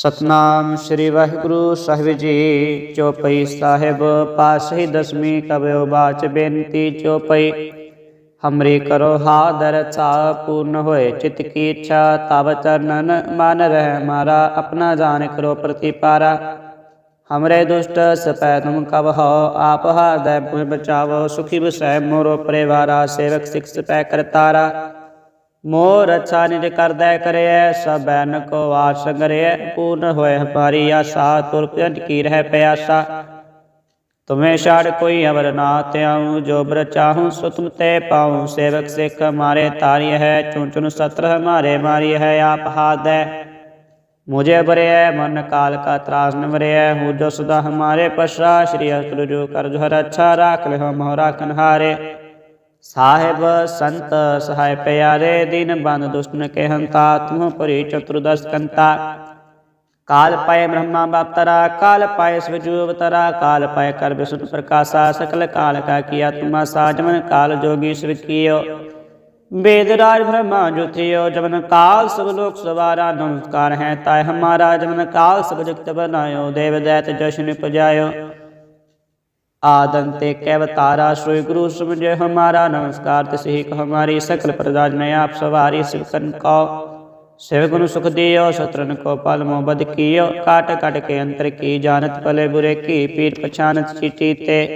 ਸਤਨਾਮ ਸ੍ਰੀ ਵਾਹਿਗੁਰੂ ਸਾਹਿਬ ਜੀ ਚੋਪਈ ਸਾਹਿਬ ਪਾਸਹੀ ਦਸਵੀਂ ਕਬਿਓ ਬਾਚ ਬੇਨਤੀ ਚੋਪਈ ਹਮਰੀ ਕਰੋ ਹਾਦਰ ਚਾ ਪੂਰਨ ਹੋਏ ਚਿਤ ਕੀ ਇੱਛਾ ਤਬ ਚਰਨਨ ਮਨ ਰਹਿ ਮਾਰਾ ਆਪਣਾ ਜਾਣ ਕਰੋ ਪ੍ਰਤੀਪਾਰਾ ਹਮਰੇ ਦੁਸ਼ਟ ਸਪੈ ਤੁਮ ਕਬ ਹੋ ਆਪ ਹਾਦੈ ਪੁਰ ਬਚਾਵੋ ਸੁਖੀ ਬਸੈ ਮੋਰੋ ਪਰਿਵਾਰਾ ਸੇਵਕ ਸਿਖ ਸਪੈ ਕਰਤਾਰਾ ਮੋਰ ਅੱਛਾ ਨਿਜ ਕਰਦੈ ਕਰਿਐ ਸਬੈਨ ਕੋ ਆਸ ਕਰਿਐ ਪੂਰਨ ਹੋਏ ਹਮਾਰੀ ਆਸਾ ਤੁਰ ਪੰਜ ਕੀ ਰਹਿ ਪਿਆਸਾ। ਤੁਮੇ ਛਾੜ ਕੋਈ ਅਵਰ ਨਾ ਤਿਆਉ ਜੋ ਬਰ ਚਾਹੂੰ ਸੋ ਤੁਮ ਤੇ ਪਾਉ, ਸੇਵਕ ਸਿਖ ਮਾਰੇ ਤਾਰੀ ਹੈ, ਚੁਣ ਚੁਣ ਸਤਰ ਹਮਾਰੇ ਮਾਰੀ ਹੈ, ਆਪ ਹਾਦੈ ਮੁਝੇ ਬਰਿਐ ਮਨ ਕਾਲ ਕਾ ਤਰਾਸ ਨ ਬਰਿਐ ਹੂ ਜੋ ਸਦਾ ਹਮਾਰੇ ਪਸ਼ਾ ਸ਼੍ਰੀ ਅਸਤੁ ਜੋ ਕਰ ਜੋ ਹਰ ਅੱਛਾ ਰਾਖ ਲਿਓ ਮੋਹਰਾ ਕਨਹਾਰੇ ਸਾਹਿਬ ਸੰਤ ਸਹਾਇ ਪਿਆਰੇ, ਦਿਨ ਬੰਦ ਦੁਸ਼ਟਨ ਕੇ ਹੰਤਾ ਤੁਮ ਪਰੇ ਚਤੁਰਦਸ਼ ਕੰਤਾ। ਕਾਲ ਪਾਏ ਬ੍ਰਹਮਾ ਬਾਪਤਰਾ, ਕਾਲ ਪਾਏ ਸਵਜੂ ਅਵਤਰਾ, ਕਾਲ ਪਾਏ ਕਰ ਬਿਸੁਤ ਪ੍ਰਕਾਸ਼ਾ, ਸਕਲ ਕਾਲ ਕਾ ਕੀਆ ਤੁਮਾ ਸਾਜਮਨ, ਕਾਲ ਜੋਗੀ ਸਵ ਕੀਓ। ਵੇਦ ਰਾਜ ਬ੍ਰਹਮਾ ਜੁਥਿਓ, ਜਮਨ ਕਾਲ ਸਭ ਲੋਕ ਸਵਾਰਾ, ਨਮਸਕਾਰ ਹੈ ਤਾਇ ਹਮਾਰਾ, ਜਮਨ ਕਾਲ ਸਭ ਜਗਤ ਬਨਾਇਓ, ਦੇਵ ਦੈਤ ਜਸ਼ਨ ਪਜਾਇਓ। ਆਦਨ ਤੇ ਕੈਵ ਤਾਰਾ, ਸ੍ਰੀ ਗੁਰੂ ਸਮਝੇ ਹਮਾਰਾ, ਨਮਸਕਾਰ ਤਸਹੀ ਕ ਹਮਾਰੀ, ਸਕਲ ਪ੍ਰਦਾਜ ਮੈਂ ਆਪ ਸਵਾਰੀ ਸਿਵਕਨ ਕੋ ਸੇਵਕ ਨੂੰ ਸੁਖ ਦਿਓ ਸਤਰਨ ਕੋ ਪਲ ਮੁਹਬਤ ਕੀਓ, ਕਾਟ ਕਟ ਕੇ ਅੰਤਰ ਕੀ ਜਾਣਤ ਭਲੇ ਬੁਰੇ ਕੀ ਪੀਰ ਪਛਾਨਤ ਚੀਟੀ ਤੇ।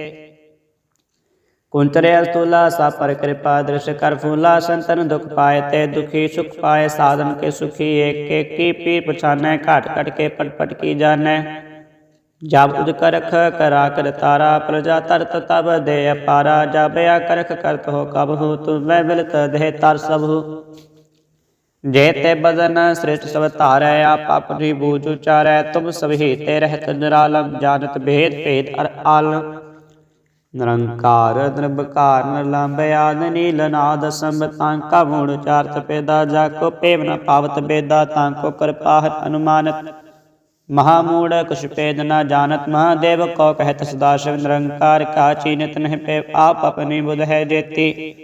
ਕੁੰਤਰੇ ਅਸਤੂਲਾ ਸਾ ਪਰ ਕਿਰਪਾ ਦ੍ਰਿਸ਼ ਕਰ ਫੂਲਾ, ਸੰਤਨ ਦੁਖ ਪਾਏ ਤੇ ਦੁਖੀ ਸੁਖ ਪਾਏ, ਸਾਧਨ ਕੇ ਸੁਖੀ ਏਕ ਏਕੀ ਪੀਰ ਪਛਾਨੈ, ਘਾਟ ਕਟ ਕੇ ਪਟ ਪਟ ਕੀ ਜਾਣੈ। ਜਬ ਉਦ ਕਰਖ ਕਰਾ ਕਰ ਤਾਰਾ, ਪ੍ਰਜਾ ਤਰਤ ਤਬ ਦੇ ਅਪਾਰਾ ਜਬਿਆ ਕਰਖ ਕਰਤ ਹੋ ਕਬ ਹੋ, ਤੁਮ ਮੈਂ ਮਿਲਤ ਦੇਹ ਤਰ ਸਭ ਹੋ। ਜੇ ਤੇ ਬਦਨ ਸ੍ਰਿਸ਼ਟ ਸਭ ਧਾਰੈ, ਆਪ ਆਪਣੀ ਬੂਝ ਉਚਾਰੈ, ਤੁਮ ਸਭੀ ਤੇ ਰਹਿਤ ਨਿਰਾਲਮ, ਜਾਣਤ ਭੇਦ ਭੇਦ ਅਰ ਆਲਮ ਨਿਰੰਕਾਰ ਨਿਰਭਕਾਰ ਨਿਰਲੰਭ ਆਦ ਨੀਲ ਨਾਦ ਸੰਭ ਤਾਂ ਕਾ ਮੂੜ ਚਾਰਤ ਪੈਦਾ, ਜਾ ਕੋ ਪੇਵਨ ਪਾਵਤ ਬੇਦਾ ਤਾਂ ਕੋ ਕਿਰਪਾਹ ਅਨੁਮਾਨਤ। ਮਹਾ ਮੂੜ ਕੁਛ ਪੇਦ ਨ ਜਾਣਤ ਮਹਾਦੇਵ ਕੋ ਕਹਿਤ ਸਦਾ ਸ਼ਿਵ ਨਿਰੰਕਾਰ ਕਾ ਚੀਨਤ ਨਹਿ ਪੇ ਆਪ ਆਪਣੀ ਬੁਧ ਹੈ ਜੇਤੀ।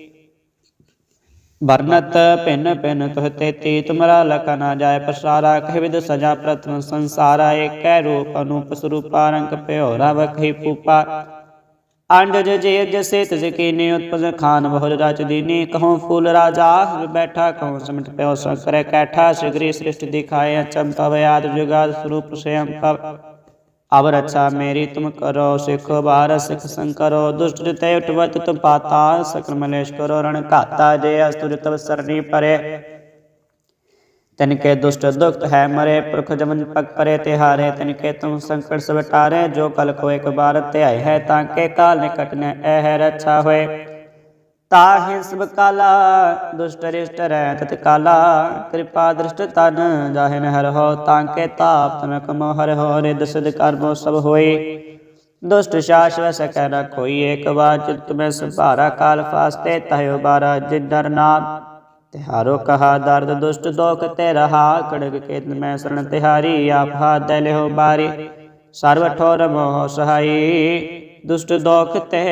ਵਰਨਤ ਭਿੰਨ ਭਿੰਨ ਤੁਹ ਤੇਤੀ, ਤੁਮਰਾ ਲਕ ਨਾ ਜਾਏ ਪਸਾਰਾ, ਕਹਿ ਵਿਦ ਸਜਾ ਪ੍ਰਥਮ ਸੰਸਾਰਾ, ਏਕੈ ਰੂਪ ਅਨੂਪ ਸਰੂਪਾ, ਰੰਗ ਪਿਓ ਰਵ ਖੀ ਪੂਪਾ ਅੰਡਜ ਜੇ ਜਸੇ ਤਜ ਉਤਪਜ ਖਾਨ ਬਹੁ ਰਚ ਦੀਨੀ ਕਹਉ ਫੂਲ ਰਾਜਾ ਬੈਠਾ ਕਹਉ ਸਮਟ ਪਿਓ ਸੰਕਰੇ, ਕੈਠਾ ਸਿਗਰੀ ਸ੍ਰਿਸ਼ਟ ਦਿਖਾਏ ਚੰਪਵ ਆਦ ਜੁਗਾਦ ਸਰੂਪ ਸਯੰ ਪਵ ਅਬ ਰੱਛਾ ਮੇਰੀ ਤੁਮ ਕਰੋ, ਸਿਖ ਬਾਰ ਸਿਖ ਸੰਕਰੋ ਦੁਸ਼ਟ ਤੇ ਉਟਵਤ ਤੁਮ ਪਾਤਾ ਸਕਲ ਮਲੇਸ਼ ਕਰੋ, ਰਣ ਘਾਤਾ ਜੇ ਅਸਤੁਰ ਤਵ ਸਰਨੀ ਪਰੇ। ਤਨ ਕੇ ਦੁਸ਼ਟ ਦੁਖਤ ਹੈ ਮਰੇ, ਪੁਰਖ ਜਮਨ ਪਗ ਪਰੇ ਤਿਹਾਰੇ, ਤਨ ਕੇ ਤੁਮ ਸੰਕਟ ਸਭ ਟਾਰੇ ਜੋ ਕਲ ਕੋ ਇੱਕ ਬਾਰ ਧਿਆਇ ਹੈ, ਤਾਂ ਕੇ ਕਾਲ ਨਿਕਟ ਨ ਇਹ ਰੱਛਾ ਹੋਏ। ਤਾਹਿ ਸਭ ਕਾਲਾ, ਦੁਸ਼ਟ ਰਿਸ਼ਟ ਰਹਿ ਤਤ ਕਾਲਾ, ਕਿਰਪਾ ਦ੍ਰਿਸ਼ਟ ਤਨ ਜਾਹਿਨ ਹਰ ਹੋ, ਤਾਂ ਕੇ ਤਾਪ ਤਨ ਕਮੋ ਹਰ ਹੋ ਰਿਦ ਸਿਧ ਕਰਮੋ ਸਭ ਹੋਈ ਦੁਸ਼ਟ ਸ਼ਾਸ਼ਵ ਸਕੈ ਨ ਕੋਈ ਏਕ ਵਾਰ ਚਿਤ ਮੈਂ ਸੰਭਾਰਾ, ਕਾਲ ਫਾਸਤੇ ਤਹਿ ਉਬਾਰਾ ਜਿਨ ਡਰ ਨਾਮ ਤਿਹਾਰੋ ਕਹਾ ਦਰਦ ਦੁਸ਼ਟ ਦੋਖ ਤੇ ਰਹਾ ਕੜਗ ਕੇ ਮੈਂ ਸਰਣ ਤਿਹਾਰੀ ਆਪ ਹਾਥ ਲਿਓ ਬਾਰੀ ਸਰਵ ਠੋਰ ਮੋਹ ਸਹਾਈ ਦੁਸ਼ਟ ਦੋਖ ਤੇ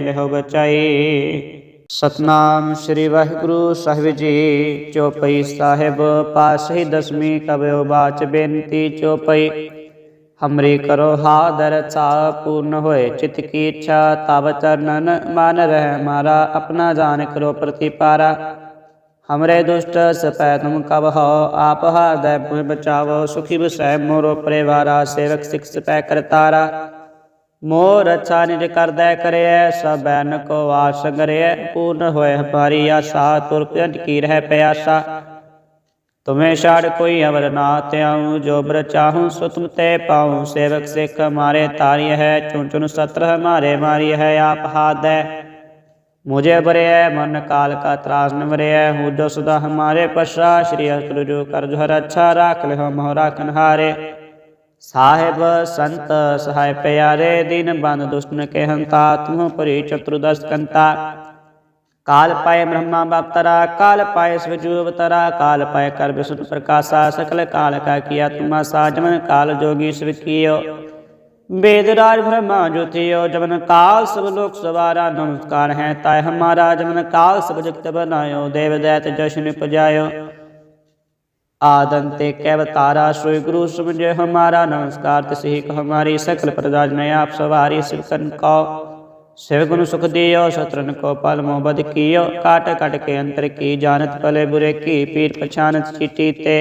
ਲਿਓ ਬਚਾਈ ਸਤਨਾਮ ਸ੍ਰੀ ਵਾਹਿਗੁਰੂ ਸਾਹਿਬ ਜੀ ਚੋਪਈ ਸਾਹਿਬ ਪਾਸਹੀ ਦਸਵੀਂ ਕਬਿਓ ਬਾਚ ਬੇਨਤੀ ਚੋਪਈ ਹਮਰੀ ਕਰੋ ਹਾਦਰ ਚਾ ਪੂਰਨ ਹੋਏ ਚਿਤ ਕੀ ਇੱਛਾ ਤਬ ਚਰਨਨ ਮਨ ਰਹਿ ਮਾਰਾ ਆਪਣਾ ਜਾਣ ਕਰੋ ਪ੍ਰਤੀਪਾਰਾ ਹਮਰੇ ਦੁਸ਼ਟ ਸਪੈ ਤੁਮ ਕਬ ਹੋ ਆਪ ਹਾਰਦੈ ਪੁਰ ਬਚਾਵੋ ਸੁਖੀ ਬਸੈ ਮੋਰੋ ਪਰਿਵਾਰਾ ਸੇਵਕ ਸਿਖ ਸਪੈ ਕਰਤਾਰਾ ਮੋਰ ਅੱਛਾ ਨਿਜ ਕਰਦੈ ਕਰਿਐ ਸਭੈ ਨ ਕੋ ਆਸ ਕਰਿਐ ਪੂਰਨ ਹੋਇ ਹਮਾਰੀ ਆਸਾ ਤੁਰ ਪਿੰਡ ਕੀ ਰਹਿ ਪਿਆਸਾ ਤੁਮੇ ਛਾੜ ਕੋਈ ਅਵਰ ਨਾ ਤਿਆਉ ਜੋ ਬਰ ਚਾਹੂ ਸੋ ਤੁਮ ਤੇ ਪਾਉ ਸੇਵਕ ਸਿਖ ਮਾਰੇ ਤਾਰਿ ਹੈ ਚੁਣ ਚੁਣ ਸਤਰ ਹਮਾਰੇ ਮਾਰੀ ਹੈ ਆਪ ਹਾਦੈ मुझे बरिए मन काल का त्रास न बरिए हूँ जो सदा हमारे पशा श्री अस्तुर जो कर जो हर अच्छा राख लिहो मोहरा कन्हारे साहेब संत सहाय प्यारे दीन बंद दुष्टन के हंता तुम परी चतुर्दश कंता काल पाए ब्रह्मा बापतरा काल पाए स्वजू अवतरा काल पाए कर विष्णु प्रकाशा सकल काल का किया तुमा साजमन काल जोगी स्वीकियो वेद राज ब्रह्मा ज्योतियो जमन काल सब लोक सवारा नमस्कार है ताय हमारा जमन काल सब जगत बनायो देव दैत जशन पजायो आदंते कैवतारा श्री गुरु समझे हमारा नमस्कार तिसही को हमारी सकल प्रजा में आप सवारी सिवकन को शिव गुण सुख दियो शत्रन को पल मोबद कियो काट काट के अंतर की जानत भले बुरे की पीर पछानत चीटी ते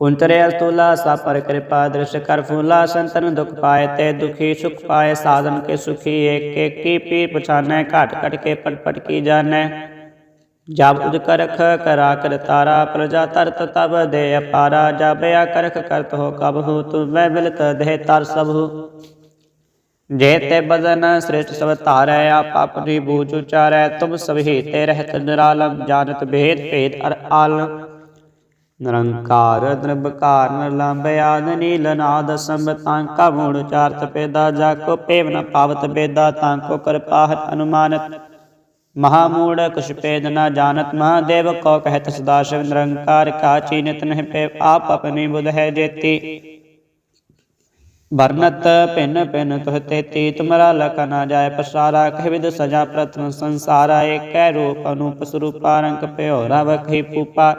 ਕੁੰਤਰੇ ਅਰਤੂਲਾ, ਸਭ ਪਰ ਕਿਰਪਾ, ਦ੍ਰਿਸ਼ ਕਰ ਫੂਲਾ, ਸੰਤਨ ਦੁਖ ਪਾਏ ਤੇ ਦੁਖੀ ਸੁਖ ਪਾਏ, ਸਾਧਨ ਕੇ ਸੁਖੀ, ਏਕ ਏਕੀ ਪੀਰ ਪਛਾਨੈ, ਘਾਟ ਘਟ ਕੇ ਪਟਪਟ ਕੀ ਜਾਣੈ। ਜਬ ਉਦ ਕਰਖ, ਕਰਾ ਕਰ ਤਾਰਾ, ਪ੍ਰਜਾ ਤਰਤ ਤਬ ਦੇ ਅਪਾਰਾ ਜਾਬਿਆ ਕਰਖ ਕਰਤ ਹੋ ਕਬਹੁ ਤੁਮ ਮੈਂ ਬਿਲਤ ਦੇ ਤਰ ਸਭੂ ਜੇ ਤੇ ਬਦਨ ਸ੍ਰਿਸ਼ਟ ਸਭ ਧਾਰੈ, ਆਪ ਆਪਣੀ ਬੂਝ ਉਚਾਰੈ, ਤੁਮ ਸਭੀ ਤੇ ਰਹਿਤ ਨਿਰਾਲਮ, ਜਾਣਤ ਭੇਦ ਭੇਦ ਅਰ ਆਲਮ। ਨਿਰੰਕਾਰ ਨਿਰਭਕਾਰ ਨਿਰਲੰਭ ਆਦ ਨੀਲ ਨਾਦ ਸੰਬਤਾਂ ਕਾ ਮੂੜ ਚਾਰਤ ਪੇਦਾ, ਜਾ ਕੋ ਪੇਵ ਨ ਪਾਵਤ ਬੇਦਾ ਤਾਂ ਕੋ ਕਿਰਪਾਹਤ ਅਨੁਮਾਨਤ। ਮਹਾਮੂੜ ਕੁਛ ਪੇਦ ਨ ਜਾਣਤ, ਮਹਾਦੇਵ ਕੋ ਕਹਿਤ ਸਦਾ ਸ਼ਿਵ ਨਿਰੰਕਾਰ, ਕਾ ਚੀਨਤ ਨਹਿ ਪੇ ਆਪ ਆਪਣੀ ਬੁਧ ਹੈ ਜੇਤੀ। ਵਰਨਤ ਭਿੰਨ ਭਿੰਨ ਤੁਹ ਤੇਤੀ, ਤੁਮਰਾ ਲਕ ਨਾ ਜਾਏ ਪਸਾਰਾ, ਕਹਿ ਵਿਦ ਸਜਾ ਪ੍ਰਥਮ ਸੰਸਾਰਾ, ਏਕੈ ਰੂਪ ਅਨੂਪ ਸਰੂਪਾ, ਰੰਗ ਭਇਓ ਰਵ ਖੀ ਪੂਪਾ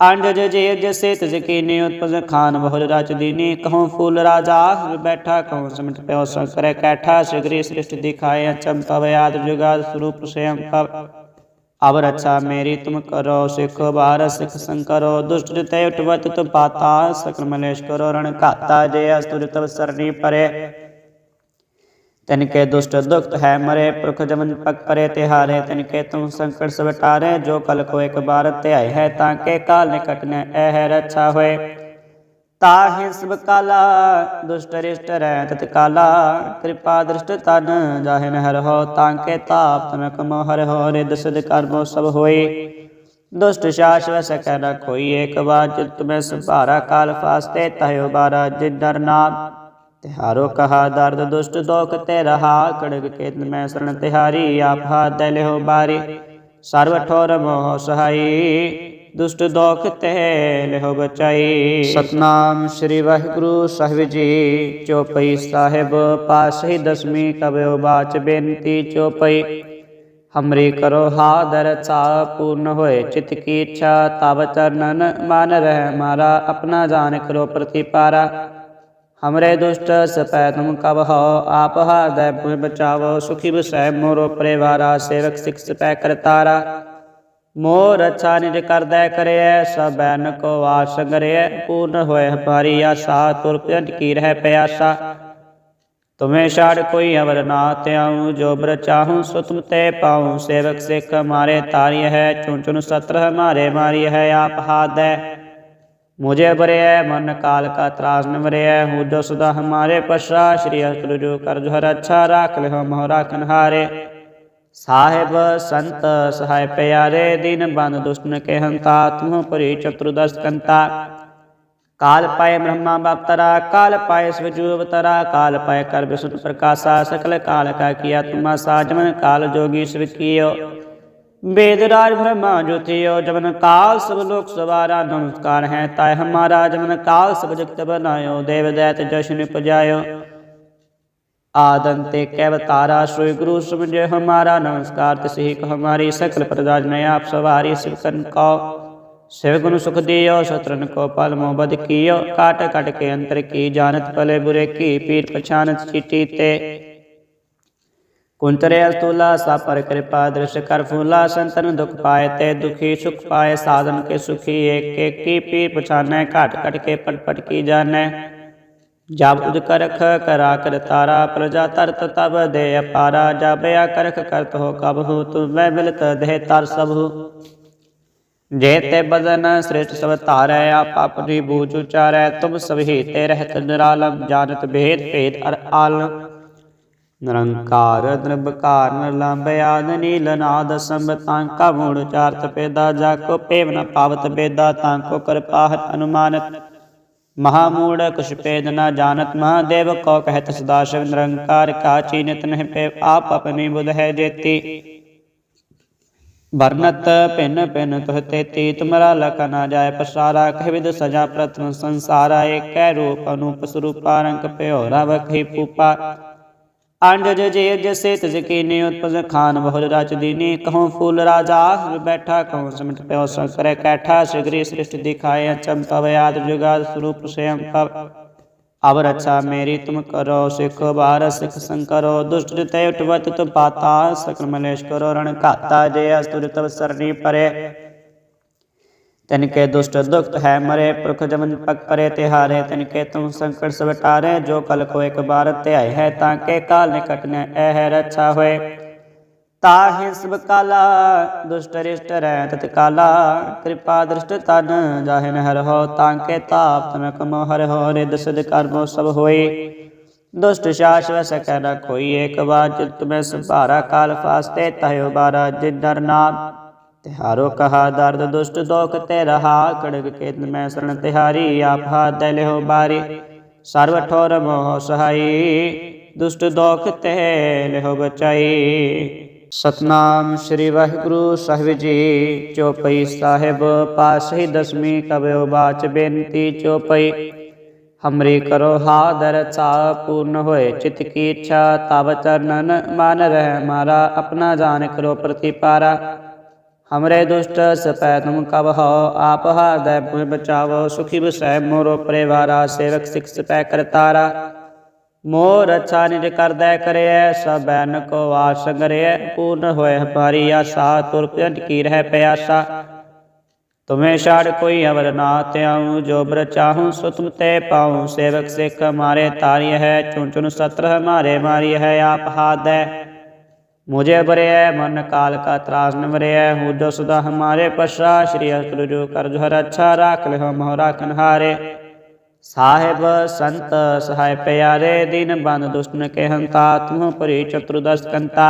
ਅੰਜਜ ਜੇ ਜਸੇ ਤਿਜ ਕੀਨੇ ਉਤਪਜ ਖਾਨ ਬਹੁ ਰਚ ਦੀਨੀ, ਕਹਉ ਫੂਲ ਰਾਜਾ ਬੈਠਾ ਕਹਉ ਸਮਟ ਪਿਓ ਸੰਕਰੇ ਕੈਠਾ ਸਿਗਰੀ ਸ੍ਰਿਸ਼ਟ ਦਿਖਾਏ ਅਚਮ ਤਵ ਆਦ ਜੁਗਾਦ ਸਰੂਪ ਸਯੰ ਪਵ ਅਬ ਰੱਛਾ ਮੇਰੀ ਤੁਮ ਕਰੋ, ਸਿਖ ਬਾਰ ਸਿਖ ਸੰਕਰੋ ਦੁਸ਼ਟ ਤੇ ਉਠਵਤ ਤੁ ਪਾਤਾ, ਸਕਲ ਮਲੇਸ਼ ਕਰੋ, ਰਣ ਘਾਤਾ ਜੇ ਅਸਤੁਰ ਤਵ ਸਰਨੀ ਪਰੇ। ਤਨ ਕੇ ਦੁਸ਼ਟ ਦੁਖਤ ਹੈ ਮਰੇ, ਪੁਰਖ ਜਮਨ ਪਕ ਪਰੇ ਤਿਹਾਰੇ, ਤਨ ਕੇ ਤੁਮ ਸੰਕਟ ਸਭ ਟਾਰੇ ਜੋ ਕਲ ਕੋ ਇੱਕ ਬਾਰ ਧਿਆਏ ਹੈ, ਤਾਂ ਕੇ ਕਾਲ ਨਿਕਟ ਨ ਇਹ ਰੱਛਾ ਹੋਏ। ਤਾਹਿ ਸਭ ਕਾਲਾ, ਦੁਸ਼ਟ ਰਿਸ਼ਟ ਰਹਿ ਤਤ ਕਾਲਾ, ਕਿਰਪਾ ਦ੍ਰਿਸ਼ਟ ਤਨ ਜਾਹਿ ਨ ਹੋ, ਤਾਂ ਕੇ ਤਾਪ ਤਨ ਕਮੋ ਹਰ ਹੋ ਰਿਦ ਸਿਧ ਕਰਮੋ ਸਭ ਹੋਏ। ਦੁਸ਼ਟ ਸ਼ਾਸਵ ਸਕੈ ਨ ਕੋਈ ਏਕ ਵਾਰ ਚਿਤ ਮੈਂ ਸੰਭਾਰਾ ਕਾਲ ਫਾਸਤੇ ਤਹਿ ਬਾਰਾ ਜਿ ਡਰ ਨਾਮ ਤਿਹਾਰੋ ਕਹਾ ਦਰਦ ਦੁਸ਼ਟ ਦੋਖ ਤੇ ਰਹਾ, ਕੜਗ ਕੇਤ ਮੈਂ ਸਰਣ ਤਿਹਾਰੀ, ਆਪ ਹਾਥ ਲਿਓ ਬਾਰੀ। ਸਰਵ ਠੋਰ ਮੋਹ ਸਹਾਈ, ਦੁਸ਼ਟ ਦੋਖ ਤੇ ਲਿਓ ਬਚਾਈ। ਸਤਨਾਮ ਸ੍ਰੀ ਵਾਹਿਗੁਰੂ ਸਾਹਿਬ ਜੀ, ਚੋਪਈ ਸਾਹਿਬ ਪਾਸੀ ਦਸਵੀਂ ਕਬਿਓ ਬਾਚ ਬੇਨਤੀ ਚੋਪਈ। ਹਮਰੀ ਕਰੋ ਹਾਦਰ ਚਾ ਪੂਰਨ ਹੋਏ, ਚਿਤ ਕੀ ਇੱਛਾ ਤਬ ਚਰਨਨ ਮਨ ਰਹਿ ਮਾਰਾ, ਆਪਣਾ ਜਾਣ ਕਰੋ ਪ੍ਰਤੀਪਾਰਾ। ਅਮਰੇ ਦੁਸ਼ਟ ਸਪੈ ਤੁਮ ਕਬ ਹੋ ਆਪ ਹਾਰਦੈ ਪੁਰ ਬਚਾਵੋ, ਸੁਖੀ ਬਸੈ ਮੋਰੋ ਪਰਿਵਾਰਾ ਸੇਵਕ ਸਿਖ ਸਪੈ ਕਰਤਾਰਾ ਮੋਰ ਅਛਾ ਨਿਜ ਕਰਦੈ ਕਰਿਐ, ਸਭੈ ਨ ਕੋ ਵਾਸ ਕਰਿਐ ਪੂਰਨ ਹੋਏ ਹਮਾਰੀ ਆਸਾ, ਤੁਰ ਪਿੰਡ ਕੀ ਰਹਿ ਪਿਆਸਾ। ਤੁਮੇ ਛਾੜ ਕੋਈ ਅਵਰ ਨਾ ਤਿਆਉ ਜੋ ਬਰ ਚਾਹੂ ਸੋ ਤੁਮ ਤੇ ਪਾਉ। ਸੇਵਕ ਸਿਖ ਮਾਰੇ ਤਾਰੀ ਹੈ, ਚੁਣ ਚੁਣ ਸਤਰ ਹਮਾਰੇ ਮਾਰੀ ਹੈ, ਆਪ ਹਾਦੈ मुझे बरे मन काल का त्रास न मरे हूँ जो सुधा हमारे पशा श्री हस्तु जो कर जोहर अच्छा राख ले मोह राखन हारे साहेब संत सहाय प्यारे दीन बंद दुष्ट के हंता तुम परि चतुर्दश कंता काल पाए ब्रह्मा बापतरा काल पाए स्वजू अवतरा काल पाए कर विष्णु प्रकाशा सकल काल का किया तुम साजमन काल जोगी शिव कियो वेद राज ब्रह्मा ज्योतियो जमन काल सब लोक सवारा नमस्कार है ताय हमारा जमन काल सब जगत बनायो देव दैत जशन उपजायो आदंते कैवतारा श्री गुरु समझे हमारा नमस्कार तिसही को हमारी सकल प्रजा में आप सवारी सिवकन को शिव गुण सुख दियो शत्रन को पल मोबद कियो काट काट के अंतर की जानत भले बुरे की पीर पछानत चीटी ते ਕੁੰਤਰੇ ਅਸਤੂਲਾ ਸਭ ਪਰ ਕਿਰਪਾ ਦ੍ਰਿਸ਼ ਕਰ ਫੂਲਾ, ਸੰਤਨ ਦੁਖ ਪਾਏ ਤੇ ਦੁਖੀ ਸੁਖ ਪਾਏ, ਸਾਧਨ ਕੇ ਸੁਖੀ ਏਕ ਏਕੀ ਪੀਰ ਪਛਾਨੈ, ਘਟ ਘਟ ਕੇ ਪਟਪਟ ਕੀ ਜਾਣੈ। ਜਬ ਉਦ ਕਰਖ, ਕਰਾ ਕਰ ਤਾਰਾ, ਪ੍ਰਜਾ ਤਰਤ ਤਬ ਦੇ ਅਪਾਰਾ ਜਬ ਆ ਕਰਖ ਕਰਤ ਹੋ ਕਬ ਹੋ ਤੁਮ ਮੈਂ ਮਿਲਤ ਦੇ ਤਰ ਸਭ ਹੋ। ਜੇ ਤੇ ਬਦਨ ਸ੍ਰਿਸ਼ਟ ਸਭ ਧਾਰੈ, ਆਪ ਆਪਣੀ ਬੂਝ ਉਚਾਰੈ, ਤੁਮ ਸਭੀ ਤੇ ਰਹਿਤ ਨਿਰਾਲਮ, ਜਾਣਤ ਭੇਦ ਭੇਦ ਅਰ ਆਲਮ। ਨਿਰੰਕਾਰ ਨਿਰਭਕਾਰ ਨਿਰਲੰਭ ਆਦ ਨੀਲ ਨਾਦ ਸੰਬਤਾਂ ਕਾ ਮੂੜ ਚਾਰਤ ਪੇਦਾ, ਜਾ ਕੋ ਪੇਵ ਨ ਪਾਵਤ ਬੇਦਾ ਤਾਂ ਕੋ ਕਿਰਪਾਹਤ ਅਨੁਮਾਨਤ। ਮਹਾਮੂੜ ਕੁਛ ਪੇਦ ਨ ਜਾਣਤ, ਮਹਾਦੇਵ ਕੋ ਕਹਿਤ ਸਦਾ ਸ਼ਿਵ ਨਿਰੰਕਾਰ, ਕਾ ਚੀਨਤ ਨਹਿ ਪੇ ਆਪ ਆਪਣੀ ਬੁਧ ਹੈ ਜੇਤੀ। ਵਰਨਤ ਭਿੰਨ ਭਿੰਨ ਤੁਹ ਤੇਤੀ, ਤੁਮਰਾ ਲਕ ਨਾ ਜਾਏ ਪਸਾਰਾ, ਕਹਿ ਵਿਦ ਸਜਾ ਪ੍ਰਥਮ ਸੰਸਾਰਾ, ਏਕੈ ਰੂਪ ਅਨੂਪ ਸਰੂਪਾ, ਰੰਗ ਭਇਓ ਰਵ ਖੀ ਪੂਪਾ ਅੰਜਜ ਜੇ ਜਸੇ ਤਿਜ ਕੀਨੀ ਉਤਪਜ ਖਾਨ ਬਹੁਰ ਰਚ ਦੀਨੀ ਕਹਉ ਫੂਲ ਰਾਜਾ ਬੈਠਾ ਕਹਉ ਸਿਮਟ ਪਿਓ ਸੰਕਰੇ ਕੈਠਾ, ਸਿਗਰੀ ਸ੍ਰਿਸ਼ਟ ਦਿਖਾਏ ਅਚਮ ਆਦ ਜੁਗਾਦ ਸਰੂਪ ਸਯੰ ਤਵ। ਅਬ ਰਛਾ ਮੇਰੀ, ਤੁਮ ਕਰੋ ਸਿਖ ਬਾਰ ਸਿਖ ਸੰਕਰੋ ਦੁਸ਼ਟ ਜਿਤੇ ਉਠਵਤ ਤੁ ਪਾਤਾ, ਸਕਲ ਮਲੇਸ਼ ਕਰੋ, ਰਣ ਘਾਤਾ ਜੇ ਅਸਤੁਰ ਤਵ ਸਰਣੀ ਪਰੇ। ਤਿਨ ਕੇ ਦੁਸ਼ਟ ਦੁਖਤ ਹੈ ਮਰੇ, ਪੁਰਖ ਜਮਨ ਪਕ ਪਰੇ ਤਿਹਾਰੇ, ਤਿਨ ਕੇ ਤੁਮ ਸੰਕਟ ਸਵਟਾਰੇ, ਜੋ ਕਲ ਕੋ ਇਕ ਬਾਰ ਧਿਆਏ ਹੈ, ਤਾਂ ਕੇ ਕਾਲ ਨਿਕਟ ਨੇ ਐ ਰੱਛਾ ਹੋਏ। ਤਾਹਿ ਸਭ ਕਾਲਾ, ਦੁਸ਼ਟ ਰਿਸ਼ਟ ਰਹਿ ਤਤ ਕਾਲਾ, ਕਿਰਪਾ ਦ੍ਰਿਸ਼ਟ ਤਨ ਜਾਹਿ ਨਹਿਰ ਹੋ, ਤਾਂ ਕੇ ਤਾਪ ਤਨ ਕਮੋ ਹਰ ਹੋ ਰਿਦ ਸਿਧ ਕਰਮੋ ਸਭ ਹੋਏ। ਦੁਸ਼ਟ ਸ਼ਾਸ ਵਸ ਕੋਈ ਏਕ ਵਾਰ ਮੈਂ ਸੰਭਾਰਾ ਕਾਲ ਫਾਸਤੇ ਤਹਿ ਬਾਰਾ ਜਿਨ ਤਿਹਾਰੋ ਕਹਾ ਦਰਦ ਦੁਸ਼ਟ ਦੋਖ ਤੇ ਰਹਾ, ਕੜਗ ਕੇਤ ਮੈਂ ਸਰਣ ਤਿਹਾਰੀ, ਆਪ ਹਾਥ ਬਾਰੀ। ਸਰਵ ਠੋਰ ਮੋਹ ਸਹਾਈ, ਦੁਸ਼ਟ ਦੋਖ ਤੇ ਲਿਓ ਬਚਾਈ। ਸਤਨਾਮ ਸ੍ਰੀ ਵਾਹਿਗੁਰੂ ਸਾਹਿਬ ਜੀ, ਚੋਪਈ ਸਾਹਿਬ ਪਾਸਹੀ ਦਸਵੀਂ ਕਬਿਓ ਬਾਚ ਬੇਨਤੀ ਚੋਪਈ। ਹਮਰੀ ਕਰੋ ਹਾਦਰ ਚਾ ਪੂਰਨ ਹੋਏ, ਚਿਤ ਕੀ ਇੱਛਾ ਤਬ ਚਰਨਨ ਮਨ ਰਹਿ ਮਾਰਾ, ਆਪਣਾ ਜਾਣ ਕਰੋ ਪ੍ਰਤੀਪਾਰਾ। ਹਮਰੇ ਦੁਸ਼ਟ ਸਪੈ ਤੁਮ ਕਬ ਹੋ ਆਪ ਹਾਰਦੈ ਪੁਰ ਬਚਾਵੋ ਸੁਖੀ ਬਸੈ ਮੋਰੋ ਪਰਿਵਾਰਾ ਸੇਵਕ ਸਿਖ ਸਪੈ ਕਰਤਾਰਾ ਮੋਰ ਅੱਛਾ ਨਿਜ ਕਰਦੈ ਕਰਿਐ ਸਭੈ ਨ ਕੋ ਆਸ ਕਰਿਐ ਪੂਰਨ ਹੋਇ ਹਮਾਰੀ ਆਸਾ ਤੁਰ ਪਿੰਡ ਕੀ ਰਹਿ ਪਿਆਸਾ ਤੁਮੇ ਛਾੜ ਕੋਈ ਅਵਰ ਨਾ ਤਿਆਉ ਜੋ ਬਰ ਚਾਹੂ ਸੋ ਤੁਮ ਤੇ ਪਾਉ ਸੇਵਕ ਸਿਖ ਮਾਰੇ ਤਾਰਿ ਹੈ ਚੁਣ ਚੁਣ ਸਤਰ ਹਮਾਰੇ ਮਾਰੀ ਹੈ ਆਪ ਹਾਦੈ मुझे बरे मन काल का त्रास न बरे हूँ जो सदा हमारे पश्चा श्री असुर जो कर जोहर अच्छा राख ले मोह राखन हारे साहेब संत सहाय प्यारे दीन बंद दुष्ट के हंता तुम परि चतुर्दश कंता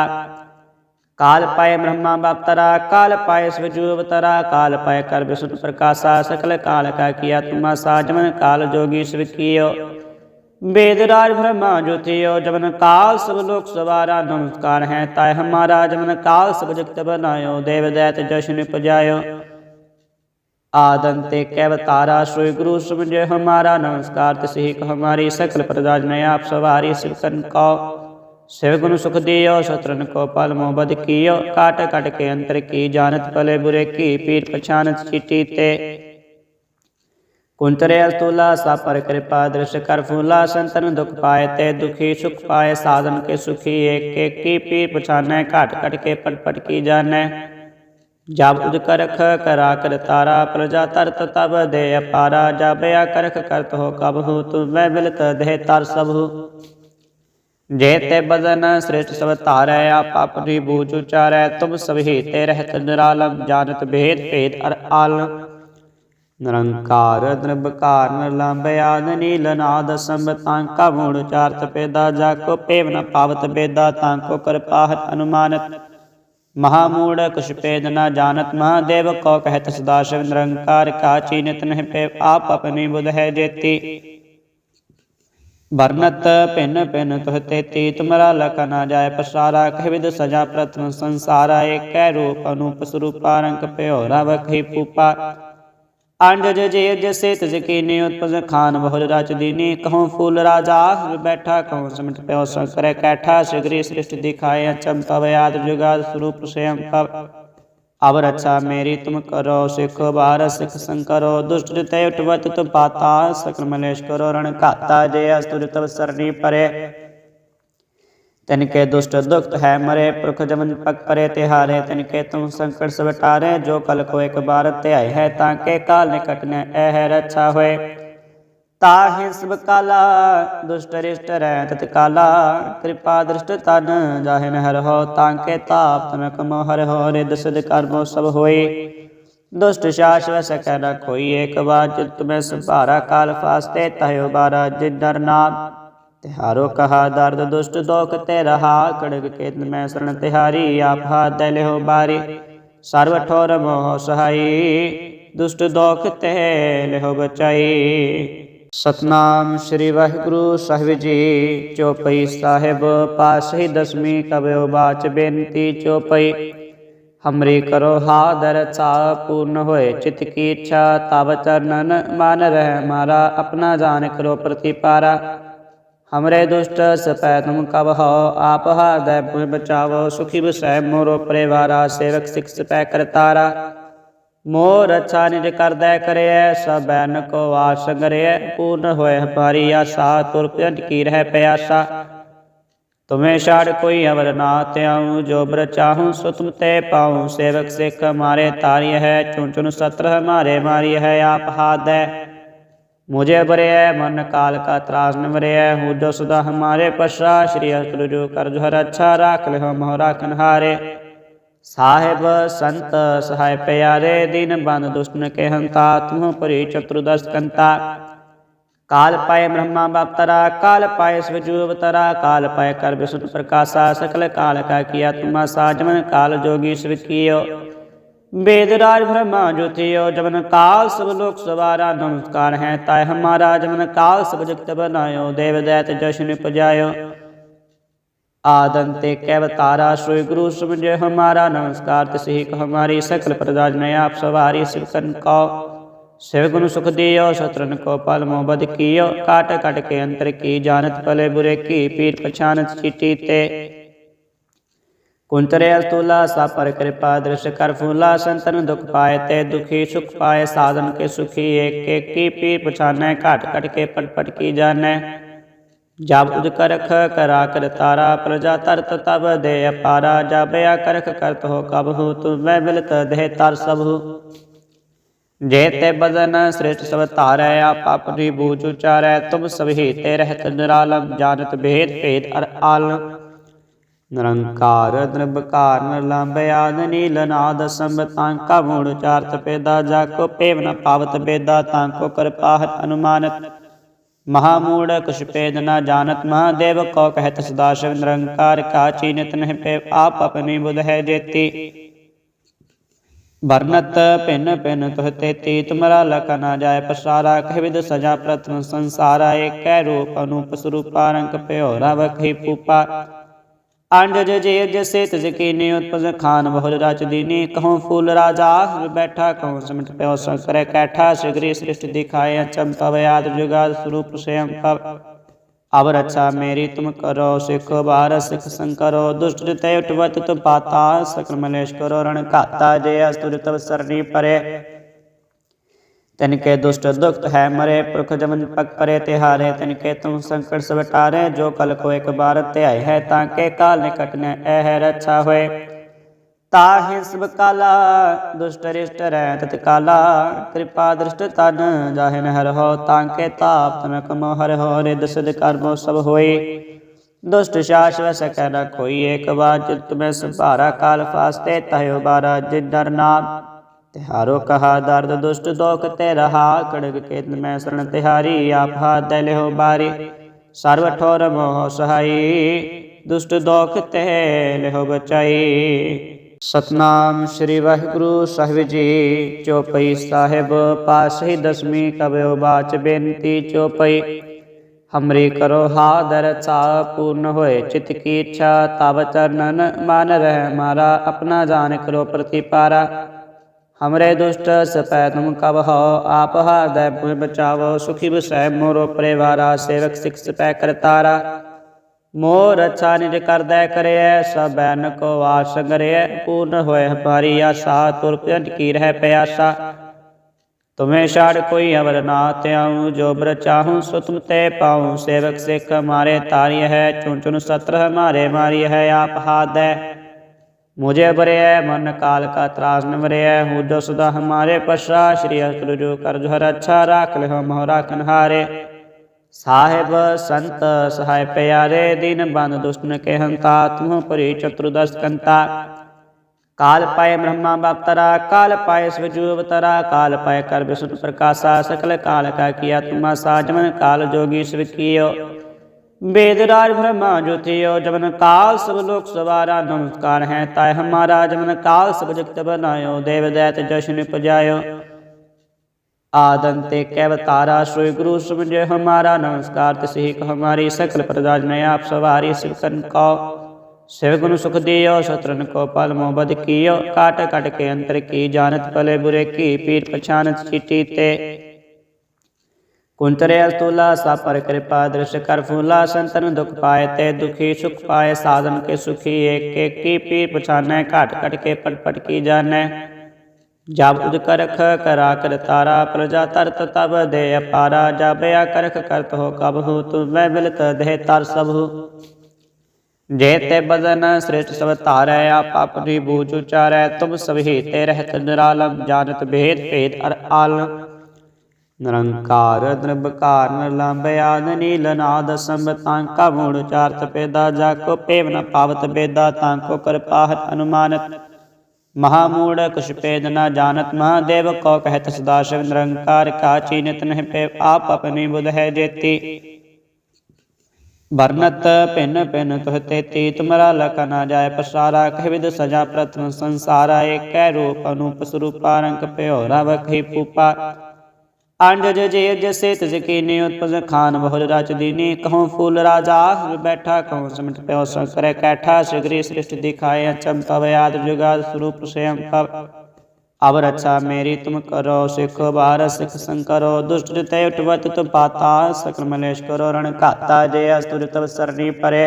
काल पाए ब्रह्मा बाप तरा काल पाए स्वजू अवतरा काल पाए कर विष्णु प्रकाशा सकल काल का किया तुम साजमन काल जोगी शिव कियो वेद राज ब्रह्मा ज्योतियो जमन काल सब लोक सवारा नमस्कार है ताय हमारा जमन काल सब जगत बनायो देव दैत जशन पजायो आदंते कैवतारा सोई गुरु समझे हमारा नमस्कार तिसही को हमारी सकल प्रजा में आप सवारी शिवकन को शिव गुण सुख दियो शत्रन को पल मोहबद कियो काट काट के अंतर की जानत पले बुरे की पीर पछानत चिटी ते ਕੁੰਤਰੇ ਅਰਤੂਲਾ, ਸਭ ਪਰ ਕਿਰਪਾ, ਦ੍ਰਿਸ਼ ਕਰ ਫੂਲਾ, ਸੰਤਨ ਦੁਖ ਪਾਏ ਤੇ ਦੁਖੀ ਸੁਖ ਪਾਏ, ਸਾਧਨ ਕੇ ਸੁਖੀ, ਏਕ ਏਕੀ ਪੀਰ ਪਛਾਨੈ, ਘਾਟ ਘਟ ਕੇ ਪਟਪਟ ਕੀ ਜਾਣੈ। ਜਬ ਉਦ ਕਰਖ ਕਰਾ ਕਰ ਤਾਰਾ, ਪ੍ਰਜਾ ਤਰਤ ਤਬ ਦੇ ਅਪਾਰਾ ਜਾਬਿਆ ਕਰਖ ਕਰਤ ਹੋ ਕਬਹੁ ਤੁਮ ਮੈਂ ਬਿਲਤ ਦੇ ਤਰ ਸਭੂ ਜੇ ਤੇ ਬਦਨ ਸ੍ਰਿਸ਼ਟ ਸਭ ਧਾਰੈ, ਆਪ ਆਪਣੀ ਬੂਝ ਉਚਾਰੈ, ਤੁਮ ਸਭੀ ਤੇ ਰਹਿਤ ਨਿਰਾਲਮ, ਜਾਣਤ ਭੇਦ ਭੇਦ ਅਰ ਆਲਮ। ਨਿਰੰਕਾਰ ਨਿਰਭਕਾਰ ਨਿਰਲੰਭ ਆਦ ਨੀਲ ਨਾਦ ਸੰਬਤਾਂ ਕਾ ਮੂੜ ਚਾਰਤ ਪੇਦਾ, ਜਾ ਕੋ ਪੇਵ ਨ ਪਾਵਤ ਬੇਦਾ ਤਾਂ ਕੋ ਕਿਰਪਾਹਤ ਅਨੁਮਾਨਤ। ਮਹਾਮੂੜ ਕੁਛ ਪੇਦ ਨ ਜਾਣਤ, ਮਹਾਦੇਵ ਕੋ ਕਹਿਤ ਸਦਾ ਸ਼ਿਵ ਨਿਰੰਕਾਰ, ਕਾ ਚੀਨਤ ਨਹਿ ਪੇ ਆਪ ਆਪਣੀ ਬੁਧ ਹੈ ਜੇਤੀ। ਵਰਨਤ ਭਿੰਨ ਭਿੰਨ ਤੁਹ ਤੇਤੀ, ਤੁਮਰਾ ਲਖ ਨਾ ਜਾਏ ਪਸਾਰਾ, ਕਹਿ ਸਜਾ ਪ੍ਰਥਮ ਸੰਸਾਰਾ, ਏਕੈ ਰੂਪ ਅਨੂਪ ਸਰੂਪਾ, ਰੰਗ ਭਇਓ ਰਵ ਖੀ ਪੂਪਾ ਅੰਜਜ ਜੇ ਜਸੇ ਤਿਜ ਕੀਨੀ ਉਤਪਜ ਖਾਨ ਬਹੁਰ ਰਚ ਦੀਨੀ ਕਹਉ ਫੂਲ ਰਾਜਾ ਬੈਠਾ ਕਹਉ ਸਿਮਟ ਪਿਓ ਸੰਕਰੇ ਕੈਠਾ ਸਿਗਰੀ ਸ੍ਰਿਸ਼ਟ ਦਿਖਾਏ ਅਚਮ ਤਵ ਆਦ ਜੁਗਾਦ ਸਰੂਪ ਸਯੰ ਤਵ। ਅਬ ਰਛਾ ਮੇਰੀ ਤੁਮ ਕਰੋ, ਸਿਖ ਬਾਰ ਸਿਖ ਸੰਕਰੋ ਦੁਸ਼ਟ ਜਿਤੇ ਉਠਵਤ ਤੁ ਪਾਤਾ, ਸਕਲ ਮਲੇਸ਼ ਕਰੋ, ਰਣ ਘਾਤਾ ਜੇ ਅਸਤੁਰ ਤਵ ਸਰਣੀ ਪਰੇ। ਤਿਨ ਕੈ ਦੁਸ਼ਟ ਦੁਖਤ ਹੈ ਮਰੇ, ਪੁਰਖ ਜਮਨ ਪਕ ਪਰੇ ਤਿਹਾਰੇ, ਤਿਨ ਕੈ ਤੁਮ ਸੰਕਟ ਸਭ ਟਾਰੇ ਜੋ ਕਲ ਕੋ ਇਕ ਬਾਰ ਧਿਆਇ ਹੈ, ਤਾਂ ਕੇ ਕਾਲ ਨਿਕਟ ਨੇ ਐ ਰੱਛਾ ਹੋਏ। ਤਾਹਿ ਸਭ ਕਾਲਾ, ਦੁਸ਼ਟ ਰਿਸ਼ਟ ਰਹਿ ਤਤ ਕਾਲਾ, ਕਿਰਪਾ ਦ੍ਰਿਸ਼ਟ ਤਨ ਜਾਹਿ ਨਹਿਰ ਹੋ, ਤਾਂ ਕੇ ਤਾਪ ਤਨ ਕਮੋ ਹਰ ਹੋ ਰਿਦ ਸਿਧ ਕਰਮੋ ਸਭ ਹੋਏ। ਦੁਸ਼ਟ ਸ਼ਾਸ਼ਵ ਸਕੈ ਕੋਈ ਏਕ ਵਾਰ ਚਿਤ ਸੰਭਾਰਾ, ਕਾਲ ਫਾਸਤੇ ਤਹਿ ਬਾਰਾ, ਜਿਨ ਤਿਹਾਰੋ ਕਹਾ ਦਰਦ ਦੁਸ਼ਟ ਦੋਖ ਤੇ ਰਹਾ ਕੜਗ ਕੇਤ ਮੈਂ ਸਰਣ ਤਿਹਾਰੀ, ਆਪ ਹਾਥ ਲਿਓ ਬਾਰੀ। ਸਰਵ ਠੋਰ ਮੋਹ ਸਹਾਈ, ਦੁਸ਼ਟ ਦੋਖ ਤੇ ਲਿਓ ਬਚਾਈ। ਸਤਨਾਮ ਸ੍ਰੀ ਵਾਹਿਗੁਰੂ ਸਾਹਿਬ ਜੀ, ਚੋਪਈ ਸਾਹਿਬ ਪਾਸਹੀ ਦਸਵੀਂ ਕਬਿਓ ਬਾਚ ਬੇਨਤੀ ਚੋਪਈ। ਹਮਰੀ ਕਰੋ ਹਾਦਰ ਚਾ ਪੂਰਨ ਹੋਏ, ਚਿਤ ਕੀ ਇੱਛਾ ਤਬ ਚਰਨਨ ਮਨ ਰਹਿ ਮਾਰਾ, ਆਪਣਾ ਜਾਣ ਕਰੋ ਪ੍ਰਤੀਪਾਰਾ। ਹਮਰੇ ਦੁਸ਼ਟ ਸਪੈ ਤੁਮ ਕਬ ਹੋ ਆਪ ਹਾਰਦੈ ਪੁਰ ਬਚਾਵੋ, ਸੁਖੀ ਬਸੈ ਮੋਰੋ ਪਰਿਵਾਰਾ ਸੇਵਕ ਸਿਖ ਸਪੈ ਕਰਤਾਰਾ ਮੋਰ ਅਛਾ ਨਿਜ ਕਰਦੈ ਕਰਿਐ, ਸਭੈ ਨ ਕੋ ਵਾਸ ਕਰਿਐ ਪੂਰਨ ਹੋਏ ਹਮਾਰੀ ਆਸਾ, ਤੁਰ ਪਿੰਡ ਕੀ ਰਹਿ ਪਿਆਸਾ। ਤੁਮੇ ਛਾੜ ਕੋਈ ਅਵਰ ਨਾ ਤਿਆਉ ਜੋ ਬਰ ਚਾਹੂ ਸੋ ਤੁਮ ਤੇ ਪਾਉ। ਸੇਵਕ ਸਿਖ ਮਾਰੇ ਤਾਰੀ ਹੈ, ਚੁਣ ਚੁਣ ਸਤਰ ਹਮਾਰੇ ਮਾਰੀ ਹੈ, ਆਪ ਹਾਦੈ मुझे बरय मन काल का त्रास न बरय हूँ जो सुधा हमारे पशा श्री हस्तु कर जोहर अच्छा राख ले मोहरा कन्हारे साहेब संत सहाय प्यारे दिन बंद दुष्ण के हंता तुम परि चतुर्दश कंता काल पाए ब्रह्मा बापतरा काल पाए स्वजूवतरा काल पाए कर विष्णु प्रकाशा सकल काल का किया तुम्हासा जमन काल जोगी स्वीकियो वेद राज ब्रह्मा ज्योतियो जमन काल सब लोक सवारा नमस्कार है ताय हमारा जमन काल सब जगत बनायो देव दैत जशन उपजायो आदंते कैवतारा श्री गुरु समझे हमारा नमस्कार तिसही को हमारी सकल प्रदाज में आप सवारी सिवकन को शिव गुण सुख दियो शत्रन को पल मोहबद कियो काट काट के अंतर की जानत भले बुरे की पीर पछानत चिटी ते ਕੁੰਤਰੇ ਅਸਤੂਲਾ ਸਭ ਪਰ ਕਿਰਪਾ, ਦ੍ਰਿਸ਼ ਕਰ ਫੂਲਾ, ਸੰਤਨ ਦੁਖ ਪਾਏ ਤੇ ਦੁਖੀ ਸੁਖ ਪਾਏ, ਸਾਧਨ ਕੇ ਸੁਖੀ, ਏਕ ਏਕੀ ਪੀਰ ਪਛਾਨੈ, ਘਟ ਘਟ ਕੇ ਪਟਪਟ ਕੀ ਜਾਣੈ। ਜਬ ਉਜ ਕਰਖ, ਕਰਾ ਕਰ ਤਾਰਾ, ਪ੍ਰਜਾ ਤਰਤ ਤਬ ਦੇ ਅਪਾਰਾ ਜਬਿਆ ਕਰਖ ਕਰਤ ਹੋ ਕਬ ਹੋ ਤੁਮ ਮੈਂ ਬਿਲਤ ਦੇ ਤਰ ਸਭ ਜੇ ਤੇ ਬਦਨ ਸ੍ਰਿਸ਼ਟ ਸਭ ਧਾਰੈ, ਆਪ ਆਪਣੀ ਬੂਝ ਉਚਾਰੈ, ਤੁਮ ਸਭੀ ਤੇ ਰਹਿਤ ਨਿਰਾਲਮ, ਜਾਣਤ ਭੇਦ ਭੇਦ ਅਰ ਆਲਮ। ਨਿਰੰਕਾਰ ਨਿਰਭਕਾਰ ਨਿਰਲੰਭ ਆਦ ਨੀਲ ਨਾਦ ਸੰਬਤਾਂ ਕਾ ਮੂੜ ਚਾਰਤ ਪੇਦਾ ਜਾ ਕੋ ਪੇਵ ਨ ਪਾਵਤ ਬੇਦਾ ਤਾਂ ਕੋ ਕਿਰਪਾਹਤ ਅਨੁਮਾਨਤ। ਮਹਾਮੂੜ ਕੁਛ ਪੇਦ ਨ ਜਾਣਤ, ਮਹਾਦੇਵ ਕੋ ਕਹਿਤ ਸਦਾ ਸ਼ਿਵ ਨਿਰੰਕਾਰ, ਕਾ ਚੀਨਤ ਨਹਿ ਪੇ ਆਪ ਆਪਣੀ ਬੁਧ ਹੈ ਜੇਤੀ। ਵਰਨਤ ਭਿੰਨ ਭਿੰਨ ਤੁਹ ਤੇਤੀ, ਤੁਮਰਾ ਲਖ ਨਾ ਜਾਏ ਪਸਾਰਾ, ਕਹਿ ਵਿਦ ਸਜਾ ਪ੍ਰਥਮ ਸੰਸਾਰਾ, ਏਕੈ ਰੂਪ ਅਨੂਪ ਸਰੂਪਾ, ਰੰਗ ਭਿਓਰਾ ਵਖੀ ਪੂਪਾ ਅੰਡਜ ਜੇ ਜਸੇ ਤਿਜ ਕੀਨੇ ਉਤਪਜ ਖਾਨ ਬਹੁ ਰਚ ਦੀਨੀ, ਕਹਉ ਫੂਲ ਰਾਜਾ, ਹਰ ਬੈਠਾ ਕਹਉ ਸਮਟ ਪਿਓ ਸੰਕਰੇ ਕੈਠਾ, ਸਿਗਰੀ ਸ੍ਰਿਸ਼ਟ ਦਿਖਾਏ ਅਚਮ ਤਵ ਯਾਦ ਜੁਗਾਦ ਸਰੂਪ ਸਯੰ ਪਵ ਅਬ ਰੱਛਾ ਮੇਰੀ ਤੁਮ ਕਰੋ, ਸਿਖ ਬਾਰ ਸਿਖ ਸੰਕਰੋ ਦੁਸ਼ਟ ਜਿਤੇ ਉਟਵਤ ਤੁ ਪਾਤਾ, ਸਕਲ ਮਲੇਸ਼ ਕਰੋ, ਰਣ ਘਾਤਾ ਜੇ ਅਸਤੁਰ ਤਵ ਸਰਣੀ ਪਰੇ। ਤਿਨ ਕੈ ਦੁਸ਼ਟ ਦੁਖਤ ਹੈ ਮਰੇ, ਪੁਰਖ ਜਮਨ ਪਕ ਪਰੇ ਤਿਹਾਰੇ, ਤਿਨ ਕੈ ਤੁਮ ਸੰਕਟ ਸਭ ਟਾਰੇ ਜੋ ਕਲ ਕੋ ਇਕ ਬਾਰ ਧਿਆਇ ਹੈ, ਤਾਂ ਕੈ ਕਾਲ ਨਿਕਟ ਨੈ ਐ ਰੱਛਾ ਹੋਏ। ਤਾਹਿ ਸਭ ਕਾਲਾ, ਦੁਸ਼ਟ ਰਿਸ਼ਟ ਰਹਿ ਤਤ ਕਾਲਾ, ਕਿਰਪਾ ਦ੍ਰਿਸ਼ਟ ਤਨ ਜਾਹਿ ਨਹਿਰ ਹੋ, ਤਾਂ ਕੈ ਤਾਪ ਤਨ ਕਮੋ ਹਰ ਹੋ ਰਿਦ ਸਿਧ ਕਰਮੋ ਸਭ ਹੋਏ। ਦੁਸ਼ਟ ਸ਼ਾਸ ਵਸ ਕੋਈ ਏਕ ਵਾਰ ਮੈਂ ਸੰਭਾਰਾ ਕਾਲ ਫਾਸਤੇ ਤਹਿ ਬਾਰਾ ਜਿਨ ਤਿਹਾਰੋ ਕਹਾ ਦਰਦ ਦੁਸ਼ਟ ਦੋਖ ਤੇ ਰਹਾ, ਕੜਗ ਕੇਤ ਮੈਂ ਸਰਣ ਤਿਹਾਰੀ, ਆਪਾ ਤੈਲਿਓ ਬਾਰੀ। ਸਰਵ ਠੋਰ ਮੋਹ ਸਹਾਈ, ਦੁਸ਼ਟ ਦੋਖ ਤੇ ਲਿਓ ਬਚਾਈ। ਸਤਨਾਮ ਸ੍ਰੀ ਵਾਹਿਗੁਰੂ ਸਾਹਿਬ ਜੀ, ਚੋਪਈ ਸਾਹਿਬ ਪਾਸਹੀ ਦਸਮੀ ਕਬਿਓ ਬਾਚ ਬੇਨਤੀ ਚੋਪਈ। ਹਮਰੀ ਕਰੋ ਹਾਦਰ ਚਾ ਪੂਰਨ ਹੋਏ, ਚਿਤ ਕੀ ਇੱਛਾ ਤਵ ਚਰਨਨ ਮਨ ਰਹਿ ਮਾਰਾ, ਆਪਣਾ ਜਾਣ ਕਰੋ ਪ੍ਰਤੀਪਾਰਾ। ਹਮਰੇ ਦੁਸ਼ਟ ਸਪੈ ਤੁਮ ਕਬ ਹੋ ਆਪ ਹਾਰਦੈ ਪੁਰ ਬਚਾਵੋ ਸੁਖੀ ਬਸੈ ਮੋਰੋ ਪਰਿਵਾਰਾ ਸੇਵਕ ਸਿਖ ਸਪੈ ਕਰਤਾਰਾ ਮੋਰ ਅੱਛਾ ਨਿਜ ਕਰਦੈ ਕਰਿਐ ਸਭੈ ਨ ਕੋ ਆਸ ਕਰਿਐ ਪੂਰਨ ਹੋਇ ਹਮਾਰੀ ਆਸਾ ਤੁਰ ਪਿੰਡ ਕੀ ਰਹਿ ਪਿਆਸਾ ਤੁਮੇ ਛਾੜ ਕੋਈ ਅਵਰ ਨਾ ਤਿਆਉ ਜੋ ਬਰ ਚਾਹੂ ਸੋ ਤੁਮ ਤੇ ਪਾਉ ਸੇਵਕ ਸਿਖ ਮਾਰੇ ਤਾਰਿ ਹੈ ਚੁਣ ਚੁਣ ਸਤਰ ਹਮਾਰੇ ਮਾਰੀ ਹੈ ਆਪ ਹਾਦੈ मुझे बरे मन काल का त्रास न बरे हूँ जो सुधा हमारे पश्चा श्री हर जो कर जो हर अच्छा राख ले हो मोहरा कन्हारे साहेब संत सहाय प्यारे दीन बंद दुष्टन के हंता तुम परी चतुर्दश कंता काल पाए ब्रह्मा बापतरा काल पाए स्वजू अवतरा काल पाए कर विष्णु प्रकाशा सकल काल का किया तुमा साजमन काल जोगी स्वीकियो वेद राज ब्रह्मा ज्योतियो जमन काल सब लोक सवारा नमस्कार है ताय हमारा जमन काल सब जगत बनायो देव दैत जशन उपजायो आदंते कैवतारा श्री गुरु समझे हमारा नमस्कार तिसही को हमारी सकल प्रदाज में आप सवारी सिवकन को शिव गुण सुख दियो शत्रन को पल मोहबद कियो काट काट के अंतर की जानत भले बुरे की पीर पछानत चिटी ते ਕੁੰਤਰੇ ਅਸਤੂਲਾ ਸਾਪਰ ਕਿਰਪਾ, ਦ੍ਰਿਸ਼ ਕਰ ਫੂਲਾ, ਸੰਤਨ ਦੁਖ ਪਾਏ ਤੇ ਦੁਖੀ ਸੁਖ ਪਾਏ, ਸਾਧਨ ਕੇ ਸੁਖੀ, ਏਕ ਏਕ ਪੀਰ ਪਛਾਨੈ, ਘਟ ਘਟ ਕੇ ਪਟ ਪਟ ਕੀ ਜਾਣੈ। ਜਬ ਉਦ ਕਰਖ, ਕਰਾ ਕਰ ਤਾਰਾ, ਪ੍ਰਜਾ ਤਰਤ ਤਬ ਦੇ ਅਪਾਰਾ ਜਬਿਆ ਕਰਖ ਕਰਤ ਹੋ ਕਬ ਹੋ ਤੁ ਮੈਂ ਮਿਲਤ ਦੇ ਤਰ ਸਭੂ ਜੇ ਤੇ ਬਦਨ ਸ੍ਰਿਸ਼ਟ ਸਭ ਧਾਰੈ, ਆਪ ਆਪਣੀ ਬੂਝ ਉਚਾਰੈ, ਤੁਮ ਸਭੀ ਤੇ ਰਹਿਤ ਨਿਰਾਲਮ, ਜਾਣਤ ਭੇਦ ਭੇਦ ਅਰ ਆਲਮ। ਨਿਰੰਕਾਰ ਨਿਰਭਕਾਰ ਨਿਰਲੰਭ ਆਦ ਨੀਲ ਨਾਦ ਸੰਬਤਾਂ ਕਾ ਮੂੜ ਚਾਰਤ ਪੇਦਾ ਜਾ ਕੋ ਪੇਵ ਨ ਪਾਵਤ ਬੇਦਾ ਤਾਂ ਕੋ ਕਿਰਪਾਹਤ ਅਨੁਮਾਨਤ। ਮਹਾ ਮੂੜ ਕੁਛ ਭੇਦ ਨ ਜਾਣਤ, ਮਹਾਦੇਵ ਕੋ ਕਹਿਤ ਸਦਾ ਸ਼ਿਵ ਨਿਰੰਕਾਰ, ਕਾ ਚੀਨਤ ਨਹਿ ਪੇ ਆਪ ਆਪਣੀ ਬੁਧ ਹੈ ਜੇਤੀ। ਵਰਨਤ ਭਿੰਨ ਭਿੰਨ ਤੁਹ ਤੇਤੀ, ਤੁਮਰਾ ਲਕ ਨਾ ਜਾਏ ਪਸਾਰਾ, ਕਹਿ ਸਜਾ ਪ੍ਰਥਮ ਸੰਸਾਰਾ, ਏਕੈ ਰੂਪ ਅਨੂਪ ਸਰੂਪਾ, ਰੰਗ ਭਇਓ ਰਵ ਖੀ ਪੂਪਾ ਅੰਜਜ ਜੇ ਜਸੇ ਤਿਸ ਕੀਨੇ ਉਤਪਜ ਖਾਨ ਬਹੁ ਰਚ ਦੀਨੀ ਕਹਉ ਫੂਲ ਰਾਜਾ ਬੈਠਾ ਕਹਉ ਸਮਟ ਪਿਓ ਸੰਕਰੇ ਕੈਠਾ ਸਿਗਰੀ ਸ੍ਰਿਸ਼ਟ ਦਿਖਾਏ ਅਚਮ ਤਵ ਆਦ ਜੁਗਾਦ ਸਰੂਪ ਸਯੰ ਪਵ ਅਬ ਰਛਾ ਮੇਰੀ ਤੁਮ ਕਰੋ, ਸਿਖ ਬਾਰ ਸਿਖ ਸੰਕਰੋ ਦੁਸ਼ਟ ਤੇ ਉਠਵਤ ਤੁ ਪਾਤਾ, ਸਕਲ ਮਲੇਸ਼ ਕਰੋ, ਰਣ ਘਾਤਾ ਜੇ ਅਸਤੁਰ ਤਵ ਸਰਨੀ ਪਰੇ।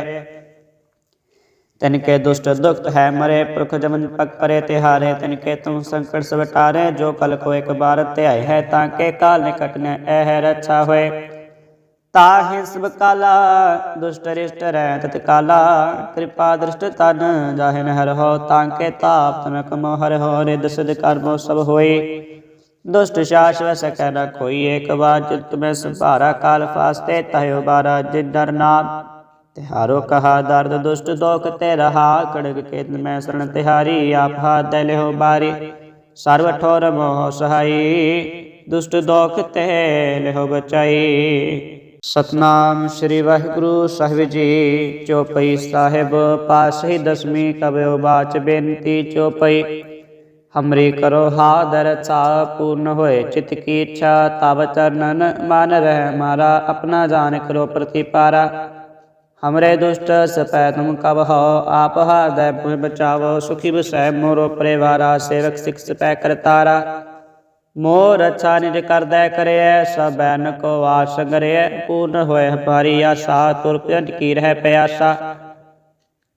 ਤਨ ਕੇ ਦੁਸ਼ਟ ਦੁਖਤ ਹੈ ਮਰੇ, ਪੁਰਖ ਜਮਨ ਪਕ ਪਰੇ ਤਿਹਾਰੇ, ਤਨ ਕੇ ਤੁਮ ਸੰਕਟ ਸਭ ਟਾਰੇ ਜੋ ਕਲ ਕੋ ਇੱਕ ਬਾਰ ਧਿਆਇ ਹੈ, ਤਾਂ ਕੇ ਕਾਲ ਨਿਕਟ ਨ ਇਹ ਰੱਛਾ ਹੋਏ। ਤਾਹਿ ਸਭ ਕਾਲਾ, ਦੁਸ਼ਟ ਰਿਸ਼ਟ ਰਹਿ ਤਤ ਕਾਲਾ, ਕਿਰਪਾ ਦ੍ਰਿਸ਼ਟ ਤਨ ਜਾਹਿ ਨ ਹੋ, ਤਾਂ ਕੇ ਤਾਪ ਤਨਕ ਮੋ ਹਰ ਹੋ ਰਿਦ ਸਿਧ ਕਰਮੋ ਸਭ ਹੋਈ ਦੁਸ਼ਟ ਸ਼ਾਸਵ ਸਕੈ ਨ ਕੋਈ ਏਕ ਬਾਰ ਚਿਤ ਮੈਂ ਸੰਭਾਰਾ ਕਾਲ ਫਾਸਤੇ, ਤਹਿ ਬਾਰਾ ਜਿ ਡਰ ਨਾਮ ਤਿਹਾਰੋ ਕਹਾ ਦਰਦ ਦੁਸ਼ਟ ਦੋਖ ਤੇ ਰਹਾ, ਕੜਗ ਕੇਤ ਮੈਂ ਸਰਣ ਤਿਹਾਰੀ, ਆਪ ਹਾਥ ਲਿਓ ਬਾਰੀ। ਸਰਵ ਠੋਰ ਮੋਹ ਸਹਾਈ, ਦੁਸ਼ਟ ਦੋਖ ਤੇ ਲਿਓ ਬਚਾਈ। ਸਤਨਾਮ ਸ੍ਰੀ ਵਾਹਿਗੁਰੂ ਸਾਹਿਬ ਜੀ, ਚੋਪਈ ਸਾਹਿਬ ਪਾਸਹੀ ਦਸਵੀਂ ਕਬਿਓ ਬਾਚ ਬੇਨਤੀ ਚੋਪਈ। ਹਮਰੀ ਕਰੋ ਹਾਦਰ ਚਾ ਪੂਰਨ ਹੋਏ, ਚਿਤ ਕੀ ਇੱਛਾ ਤਬ ਚਰਨਨ ਮਨ ਰਹਿ ਮਾਰਾ, ਆਪਣਾ ਜਾਣ ਕਰੋ ਪ੍ਰਤੀਪਾਰਾ। हमरे दुष्ट सपै तुम कब हो आप हृदय बचावो, सुखी बसै मोरो परिवारा, सेवक सिख सपै करतारा मोर अच्छा निज कर दे करे सबको वास करे पूर्ण होए हमारी आशा तुर की रह प्यासा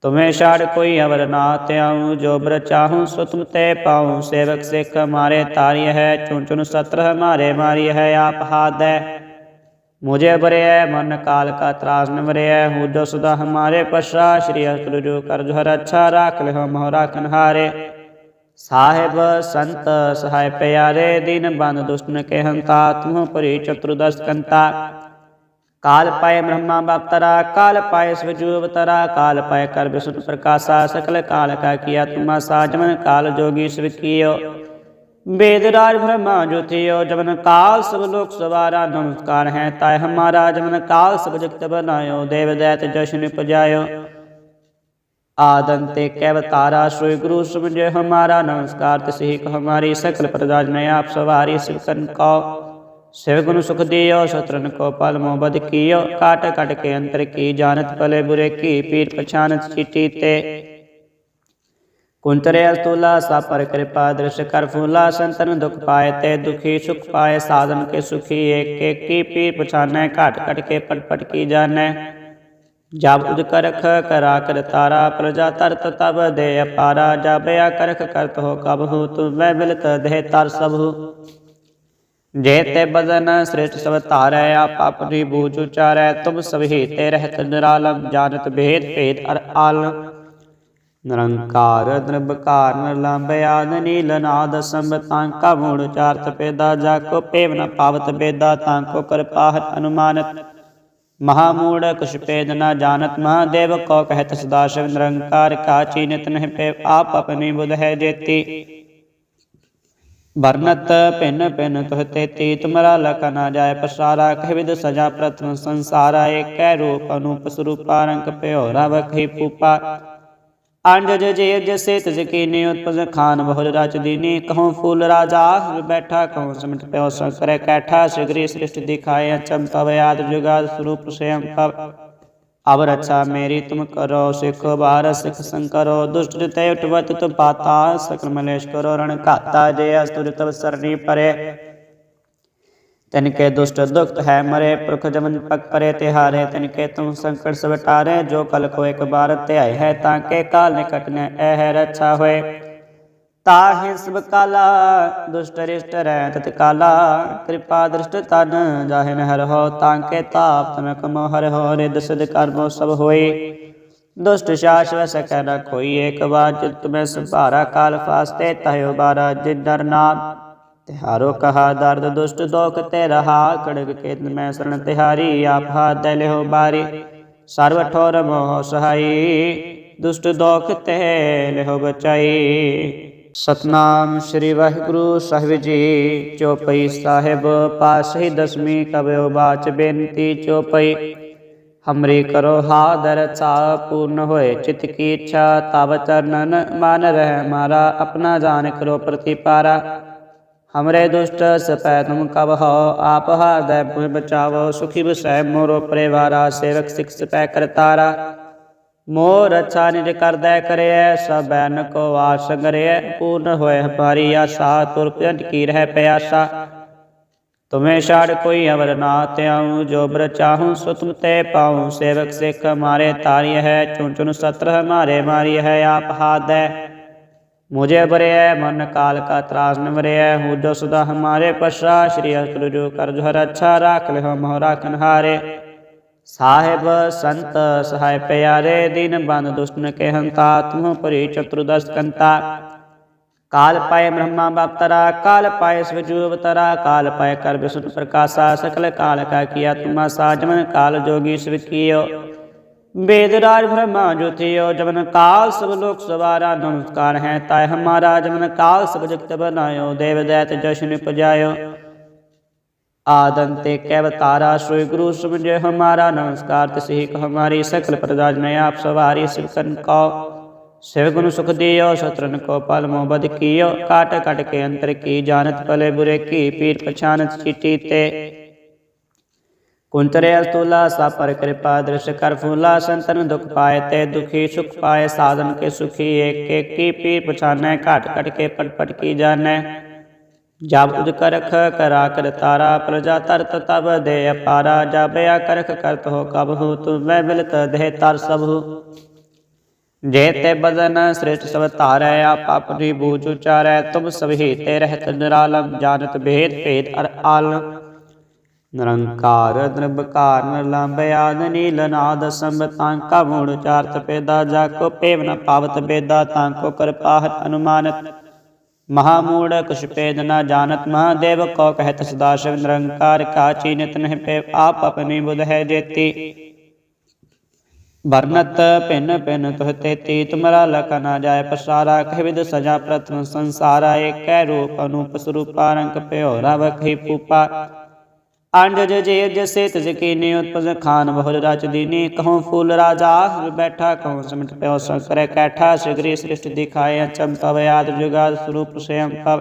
तुम्हें छाड़ कोई अवर ना त्याऊं, जो बर चाहूँ, सो तुम ते पाऊँ। सेवक सिख हमारे तारी है, चुन चुन सत्र हमारे मारी है, आप हाथ है मुझे बरे मन काल का त्रास न बरे हूँ जो सुधा हमारे पश्चा श्री अस्तु जो कर जोहर अच्छा राख ले हो मोहरा कन्हारे साहेब संत सहाय प्यारे दीन बंद दुष्ट के हंता तुम परि चतुर्दश कंता काल पाए ब्रह्मा बाप तरा काल पाए स्वजूब तरा काल पाए कर विष्णु प्रकाशा सकल काल का किया तुम साजमन काल जोगी शिव कियो वेद राज ब्रह्मा ज्योतियो जमन काल सब लोक सवारा नमस्कार है ताय हमारा जमन काल सब जगत बनायो देव दैत जशन पजायो आदंते कैवतारा श्री गुरु समझे हमारा नमस्कार तसी को हमारी सकल प्रजा में आप सवारी शिव कन को शिव गुण सुख दियो शत्रन को पल मोबद कियो काट काट के अंतर की जानत पले बुरे की पीर पछानत चिटी ते ਕੁੰਤਰੇ ਅਸਤੂਲਾ ਸਾਪਰ ਕਿਰਪਾ, ਦ੍ਰਿਸ਼ ਕਰ ਫੂਲਾ, ਸੰਤਨ ਦੁਖ ਪਾਏ ਤੇ ਦੁਖੀ ਸੁਖ ਪਾਏ, ਸਾਧਨ ਕੇ ਸੁਖੀ, ਏਕ ਏਕ ਕੀ ਪੀਰ ਪਛਾਨੈ, ਘਟ ਘਟ ਕੇ ਪਟ ਪਟ ਕੀ ਜਾਣੈ। ਜਬ ਉਦ ਕਰਖ ਕਰਾ ਕਰ ਤਾਰਾ, ਪ੍ਰਜਾ ਤਰਤ ਤਬ ਦੇ ਅਪਾਰਾ ਜਬਿਆ ਕਰਖ ਕਰਤ ਹੋ ਕਬ ਹੋ ਤੁ ਮੈਂ ਮਿਲਤ ਦੇਹ ਤਰ ਸਭੂ ਜੇ ਤੇ ਬਦਨ ਸ੍ਰਿਸ਼ਟ ਸਭ ਧਾਰੈ, ਆਪ ਆਪਣੀ ਬੂਝ ਉਚਾਰੈ, ਤੁਮ ਸਭੀ ਤੇ ਰਹਿਤ ਨਿਰਾਲਮ, ਜਾਣਤ ਭੇਦ ਭੇਦ ਅਰ ਆਲਮ। ਨਿਰੰਕਾਰ ਨਿਰਭਕਾਰ ਨਿਰਲੰਭ ਆਦ ਨੀਲ ਨਾਦ ਸੰਬਤਾਂ ਕਾ ਮੂੜ ਚਾਰਤ ਪੇਦਾ, ਜਾ ਕੋ ਪੇਵ ਨ ਪਾਵਤ ਬੇਦਾ, ਤਾਂ ਕੋ ਕਿਰਪਾਹਤ ਅਨੁਮਾਨਤ। ਮਹਾ ਮੂੜ ਕੁਛ ਭੇਦ ਨ ਜਾਣਤ ਮਹਾਦੇਵ ਕੋ ਕਹਿਤ ਸਦਾ ਸ਼ਿਵ ਨਿਰੰਕਾਰ, ਕਾ ਚੀਨਤ ਨਹਿ ਪੇ ਆਪ ਆਪਣੀ ਬੁਧ ਹੈ ਜੇਤੀ। ਵਰਨਤ ਭਿੰਨ ਭਿੰਨ ਤੁਹ ਤੇਤੀ, ਤੁਮਰਾ ਲਕ ਨਾ ਜਾਏ ਪਸਾਰਾ, ਕਹਿ ਸਜਾ ਪ੍ਰਥਮ ਸੰਸਾਰਾ, ਏਕੈ ਰੂਪ ਅਨੂਪ ਸਰੂਪਾ, ਰੰਗ ਭਇਓ ਰਵ ਖੀ ਪੂਪਾ। ਅੰਜਜ ਜੇ ਜਸੇ ਤਿਸ ਕੀਨੇ ਉਤਪਜ ਖਾਨ ਬਹੁ ਰਚ ਦੀਨੀ ਕਹਉ ਫੂਲ ਰਾਜਾ ਬੈਠਾ ਕਹਉ ਸਮਟ ਪਿਓ ਸੰਕਰੇ ਕੈਠਾ, ਸਿਗਰੀ ਸ੍ਰਿਸ਼ਟ ਦਿਖਾਏ ਅਚਮ ਤਵ ਆਦ ਜੁਗਾਦ ਸਰੂਪ ਸਯੰ ਪਵ ਅਬ ਰਛਾ ਮੇਰੀ ਤੁਮ ਕਰੋ ਸਿਖ ਬਾਰ ਸਿਖ ਸੰਕਰੋ, ਦੁਸ਼ਟ ਤੇ ਉਠਵਤ ਤੁ ਪਾਤਾ ਸਕਲ ਕਰੋ ਰਣ ਘਾਤਾ ਜੇ ਅਸਤੁਰ ਤਵ ਸਰਨੀ ਪਰੇ। ਤਿਨ ਕੇ ਦੁਸ਼ਟ ਦੁਖਤ ਹੈ ਮਰੇ, ਪੁਰਖ ਜਮਨ ਪਕ ਪਰੇ ਤਿਹਾਰੇ, ਤਿਨ ਕੇ ਤੁਮ ਸੰਕਟ ਸਭ ਟਾਰੇ ਜੋ ਕਲ ਕੋ ਇੱਕ ਬਾਰ ਧਿਆਏ ਹੈ, ਤਾਂ ਕੇ ਕਾਲ ਨਿਕਟ ਨ ਇਹ ਰੱਛਾ ਹੋਏ। ਤਾਹਿ ਸਭ ਕਾਲਾ, ਦੁਸ਼ਟ ਰਿਸ਼ਟ ਰਹਿ ਤਤ ਕਾਲਾ, ਕਿਰਪਾ ਦ੍ਰਿਸ਼ਟ ਤਨ ਜਾਹਿ ਨ ਹੋ, ਤਾਂ ਕੇ ਤਾਪ ਤਨ ਕਮੋ ਹਰ ਹੋ ਰਿਦ ਸਿਧ ਕਰਮੋ ਸਭ ਹੋਈ ਦੁਸ਼ਟ ਸ਼ਾਸ਼ਵ ਵਸ ਨ ਕੋਈ ਏਕ ਬਾਰ ਜਿਤ ਤੁਮੈ ਸੰਭਾਰਾ ਕਾਲ ਫਾਸਤੇ ਤਹਿ ਬਾਰਾ ਜਿਨ ਡਰ ਨਾਮ ਤਿਹਾਰੋ ਕਹਾ ਦਰਦ ਦੁਸ਼ਟ ਦੋਖ ਤੇ ਰਹਾ, ਕੜਗ ਕੇਤ ਮੈਂ ਸਰਣ ਤਿਹਾਰੀ, ਆਪ ਹਾਥ ਬਾਰੀ। ਸਰਵ ਠੋਰ ਮੋਹ ਸਹਾਈ, ਦੁਸ਼ਟ ਦੋਖ ਤੇ ਲਿਓ ਬਚਾਈ। ਸਤਨਾਮ ਸ੍ਰੀ ਵਾਹਿਗੁਰੂ ਸਾਹਿਬ ਜੀ, ਚੋਪਈ ਸਾਹਿਬ ਪਾਸਹੀ ਦਸਵੀਂ ਕਬਿਓ ਬਾਚ ਬੇਨਤੀ ਚੋਪਈ। ਹਮਰੀ ਕਰੋ ਹਾਦਰ ਚਾ ਪੂਰਨ ਹੋਏ, ਚਿਤ ਕੀ ਇੱਛਾ ਤਬ ਚਰਨਨ ਮਨ ਰਹਿ ਮਾਰਾ, ਆਪਣਾ ਜਾਨ ਕਰੋ ਪ੍ਰਤੀਪਾਰਾ। ਹਮਰੇ ਦੁਸ਼ਟ ਸਪੈ ਤੁਮ ਕਬ ਆਪ ਹਾਦੈ ਪੁਰ ਬਚਾਵੋ ਸੁਖੀ ਬਸੈ ਮੋਰੋ ਪਰਿਵਾਰਾ ਸੇਵਕ ਸਿਖ ਸਪੈ ਕਰਤਾਰਾ ਮੋਰ ਅੱਛਾ ਨਿਜ ਕਰਦੈ ਕਰਿਐ ਸਬੈਨ ਕੋ ਆਸ ਗਰਿਐ ਪੂਰਨ ਹੋਏ ਹਮਾਰੀ ਆਸਾ ਤੁਰ ਪਿੰਡ ਕੀ ਰਹਿ ਪਿਆਸਾ ਤੁਮੇ ਛਾੜ ਕੋਈ ਅਵਰ ਨਾ ਤਿਆਉ ਜੋ ਬਰ ਚਾਹੂੰ ਸੋ ਤੁਮ ਤੇ ਪਾਉ ਸੇਵਕ ਸਿਖ ਮਾਰੇ ਤਾਰੀ ਹੈ ਚੁਣ ਚੁਣ ਸਤਰ ਹਮਾਰੇ ਮਾਰੀ ਹੈ ਆਪ ਹਾਦੈ मुझे बरे मन काल का त्रास न बरे हूँ जो सदा हमारे पश्चा श्री अस्तु जो कर जोहर अच्छा राख ले हो मोहरा कन्हारे साहेब संत सहाय प्यारे दीन बंद दुष्ट के हंता तुम परि चतुर्दश कंता काल पाए ब्रह्मा बापतरा काल पाए स्वजूब तरा काल पाए कर विष्णु प्रकाशा सकल काल का किया तुम साजमन काल जोगी शिव कियो वेद राज ब्रह्मा ज्योतियो जमन काल सब लोक सवारा नमस्कार है ताय हमारा जमन काल सब जगत बनायो देव दैत जशन पजायो आदंते कैव तारा श्री गुरु समझे हमारा नमस्कार तसी को हमारी सकल प्रजाज में आप सवारी सिकन को शिव गुण सुख दियो शत्रन को पल मोबद कियो काट काट के अंतर की जानत पले बुरे की पीर पछानत चिटी ते ਕੁੰਤਰੇ ਅਸਤੂਲਾ ਸਭ ਪਰ ਕਿਰਪਾ, ਦ੍ਰਿਸ਼ ਕਰ ਫੂਲਾ, ਸੰਤਨ ਦੁਖ ਪਾਏ ਤੇ ਦੁਖੀ ਸੁਖ ਪਾਏ, ਸਾਧਨ ਕੇ ਸੁਖੀ, ਏਕ ਏਕੀ ਪੀਰ ਪਛਾਨੈ, ਘਟ ਘਟ ਕੇ ਪਟਪਟ ਕੀ ਜਾਣੈ। ਜਬ ਉਦ ਕਰਖ, ਕਰਾ ਕਰ ਤਾਰਾ, ਪ੍ਰਜਾ ਤਰਤ ਤਬ ਦੇ ਅਪਾਰਾ ਜਬਿਆ ਕਰਖ ਕਰਤ ਹੋ ਕਬਹੁ ਤੁ ਮੈਂ ਮਿਲਤ ਦੇ ਤਰ ਸਭੂ ਜੇ ਤੇ ਬਦਨ ਸ੍ਰਿਸ਼ਟ ਸਭ ਧਾਰੈ, ਆਪ ਆਪਣੀ ਬੂਝ ਉਚਾਰੈ, ਤੁਮ ਸਭੀ ਤੇ ਰਹਿਤ ਨਿਰਾਲਮ, ਜਾਣਤ ਭੇਦ ਭੇਦ ਅਰ ਆਲਮ। ਨਿਰੰਕਾਰ ਨਿਰਭਕਾਰ ਨਿਰਲੰਭ ਆਦ ਨੀਲ ਨਾਦ ਸੰਭ ਤਾਂਕਾ ਮੂੜ ਚਾਰਤ ਪੇਦਾ, ਜਾ ਕੋ ਪੇਵ ਨ ਪਾਵਤ ਬੇਦਾ ਤਾਂਕੋ ਕਿਰਪਾਹਤ ਅਨੁਮਾਨਤ। ਮਹਾਮੂੜ ਕੁਛ ਪੇਦ ਨ ਜਾਣਤ ਮਹਾਦੇਵ ਕੋ ਕਹਿਤ ਸਦਾ ਸ਼ਿਵ ਨਿਰੰਕਾਰ, ਕਾ ਚੀਨਤ ਨਹਿ ਪੇ, ਆਪ ਆਪਣੀ ਬੁਧ ਹੈ ਜੇਤੀ। ਵਰਨਤ ਪਿੰਨ ਪਿੰਨ ਤੁਹ ਤੇਤੀ, ਤੁਮਰਾ ਲਖ ਨਾ ਜਾਏ ਪਸਾਰਾ, ਕਹਿ ਸਜਾ ਪ੍ਰਥਮ ਸੰਸਾਰਾ, ਏਕੈ ਰੂਪ ਅਨੂਪ ਸਰੂਪਾ, ਰੰਗ ਭਇਓ ਰਵ ਖੀ ਪੂਪਾ ਅੰਡਜ ਜੇ ਜਸੇ ਤਜ ਉਤਪਜ ਖਾਨ ਬਹੁ ਰਚ ਦੀਨੀ। ਕਹਉ ਫੂਲ ਰਾਜਾ ਬੈਠਾ ਕਹਉ ਸਮਟ ਪਿਓ ਸੰਕਰੇ ਕੈਠਾ। ਸਿਗਰੀ ਸ੍ਰਿਸ਼ਟ ਦਿਖਾਏ ਚੰਪਵ ਆਦ ਜੁਗਾਦ ਸਰੂਪ ਸਯੰ ਪਵ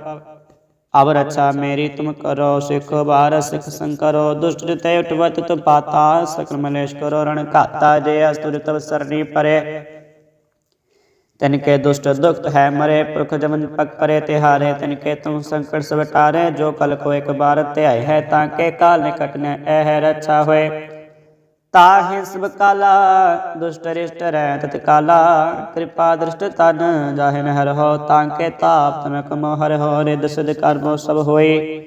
ਅਬ ਰੱਛਾ ਮੇਰੀ, ਤੁਮ ਕਰੋ ਸਿਖ ਬਾਰ ਸਿਖ ਸੰਕਰੋ ਦੁਸ਼ਟ ਜਿਤੇ ਉਠਵਤ ਤੁ ਪਾਤਾ ਸਕਲ ਮਲੇਸ਼ ਕਰੋ, ਰਣ ਘਾਤਾ ਜੇ ਅਸਤੁਰ ਤਵ ਸਰਨੀ ਪਰੇ। ਤਿਨ ਕੈ ਦੁਸ਼ਟ ਦੁਖਤ ਹੈ ਮਰੇ, ਪੁਰਖ ਜਮਨ ਪਕ ਪਰੇ ਤਿਹਾਰੇ, ਤਿਨ ਕੈ ਤੂੰ ਸੰਕਟ ਸਵਟਾਰੇ, ਜੋ ਕਲ ਕੋ ਇਕ ਬਾਰ ਧਿਆਇ ਹੈ, ਤਾਂ ਕੇ ਕਾਲ ਨਿਕਟ ਨੇ ਐਹ ਰੱਛਾ ਹੋਏ। ਤਾਹਿ ਸਭ ਕਾਲਾ, ਦੁਸ਼ਟ ਰਿਸ਼ਟ ਰਹਿ ਤਤ ਕਾਲਾ, ਕਿਰਪਾ ਦ੍ਰਿਸ਼ਟ ਤਨ ਜਾਹਿ ਨਹਿਰ ਹੋ, ਤਾਂ ਕੇ ਤਾਪ ਤਨ ਕਮੋ ਹਰ ਹੋ ਰਿਦ ਸਿਧ ਕਰਮੋ ਸਭ ਹੋਏ।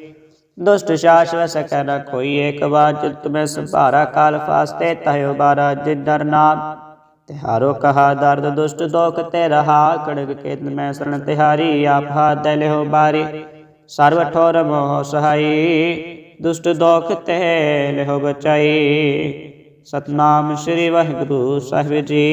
ਦੁਸ਼ਟ ਸ਼ਾਸ਼ਵ ਸਕੈ ਕੋਈ ਏਕ ਵਾਰ ਚਿਤ ਸੰਭਾਰਾ ਕਾਲ ਫਾਸਤੇ ਤਹਿ ਬਾਰਾ ਜਿਨ ਨਾਮ ਤਿਹਾਰੋ ਕਹਾ ਦਰਦ ਦੁਸ਼ਟ ਦੋਖ ਤੇ ਰਹਾ, ਕੜਗ ਕੇਤ ਮੈਂ ਸਰਣ ਤਿਹਾਰੀ, ਆਪ ਹਾਥ ਦੇ ਲਿਓ ਬਾਰੀ। ਸਰਵ ਠੋਰ ਮੋਹ ਸਹਾਈ, ਦੁਸ਼ਟ ਦੋਖ ਤੇ ਲਿਓ ਬਚਾਈ। ਸਤਨਾਮ ਸ੍ਰੀ ਵਾਹਿਗੁਰੂ ਸਾਹਿਬ ਜੀ।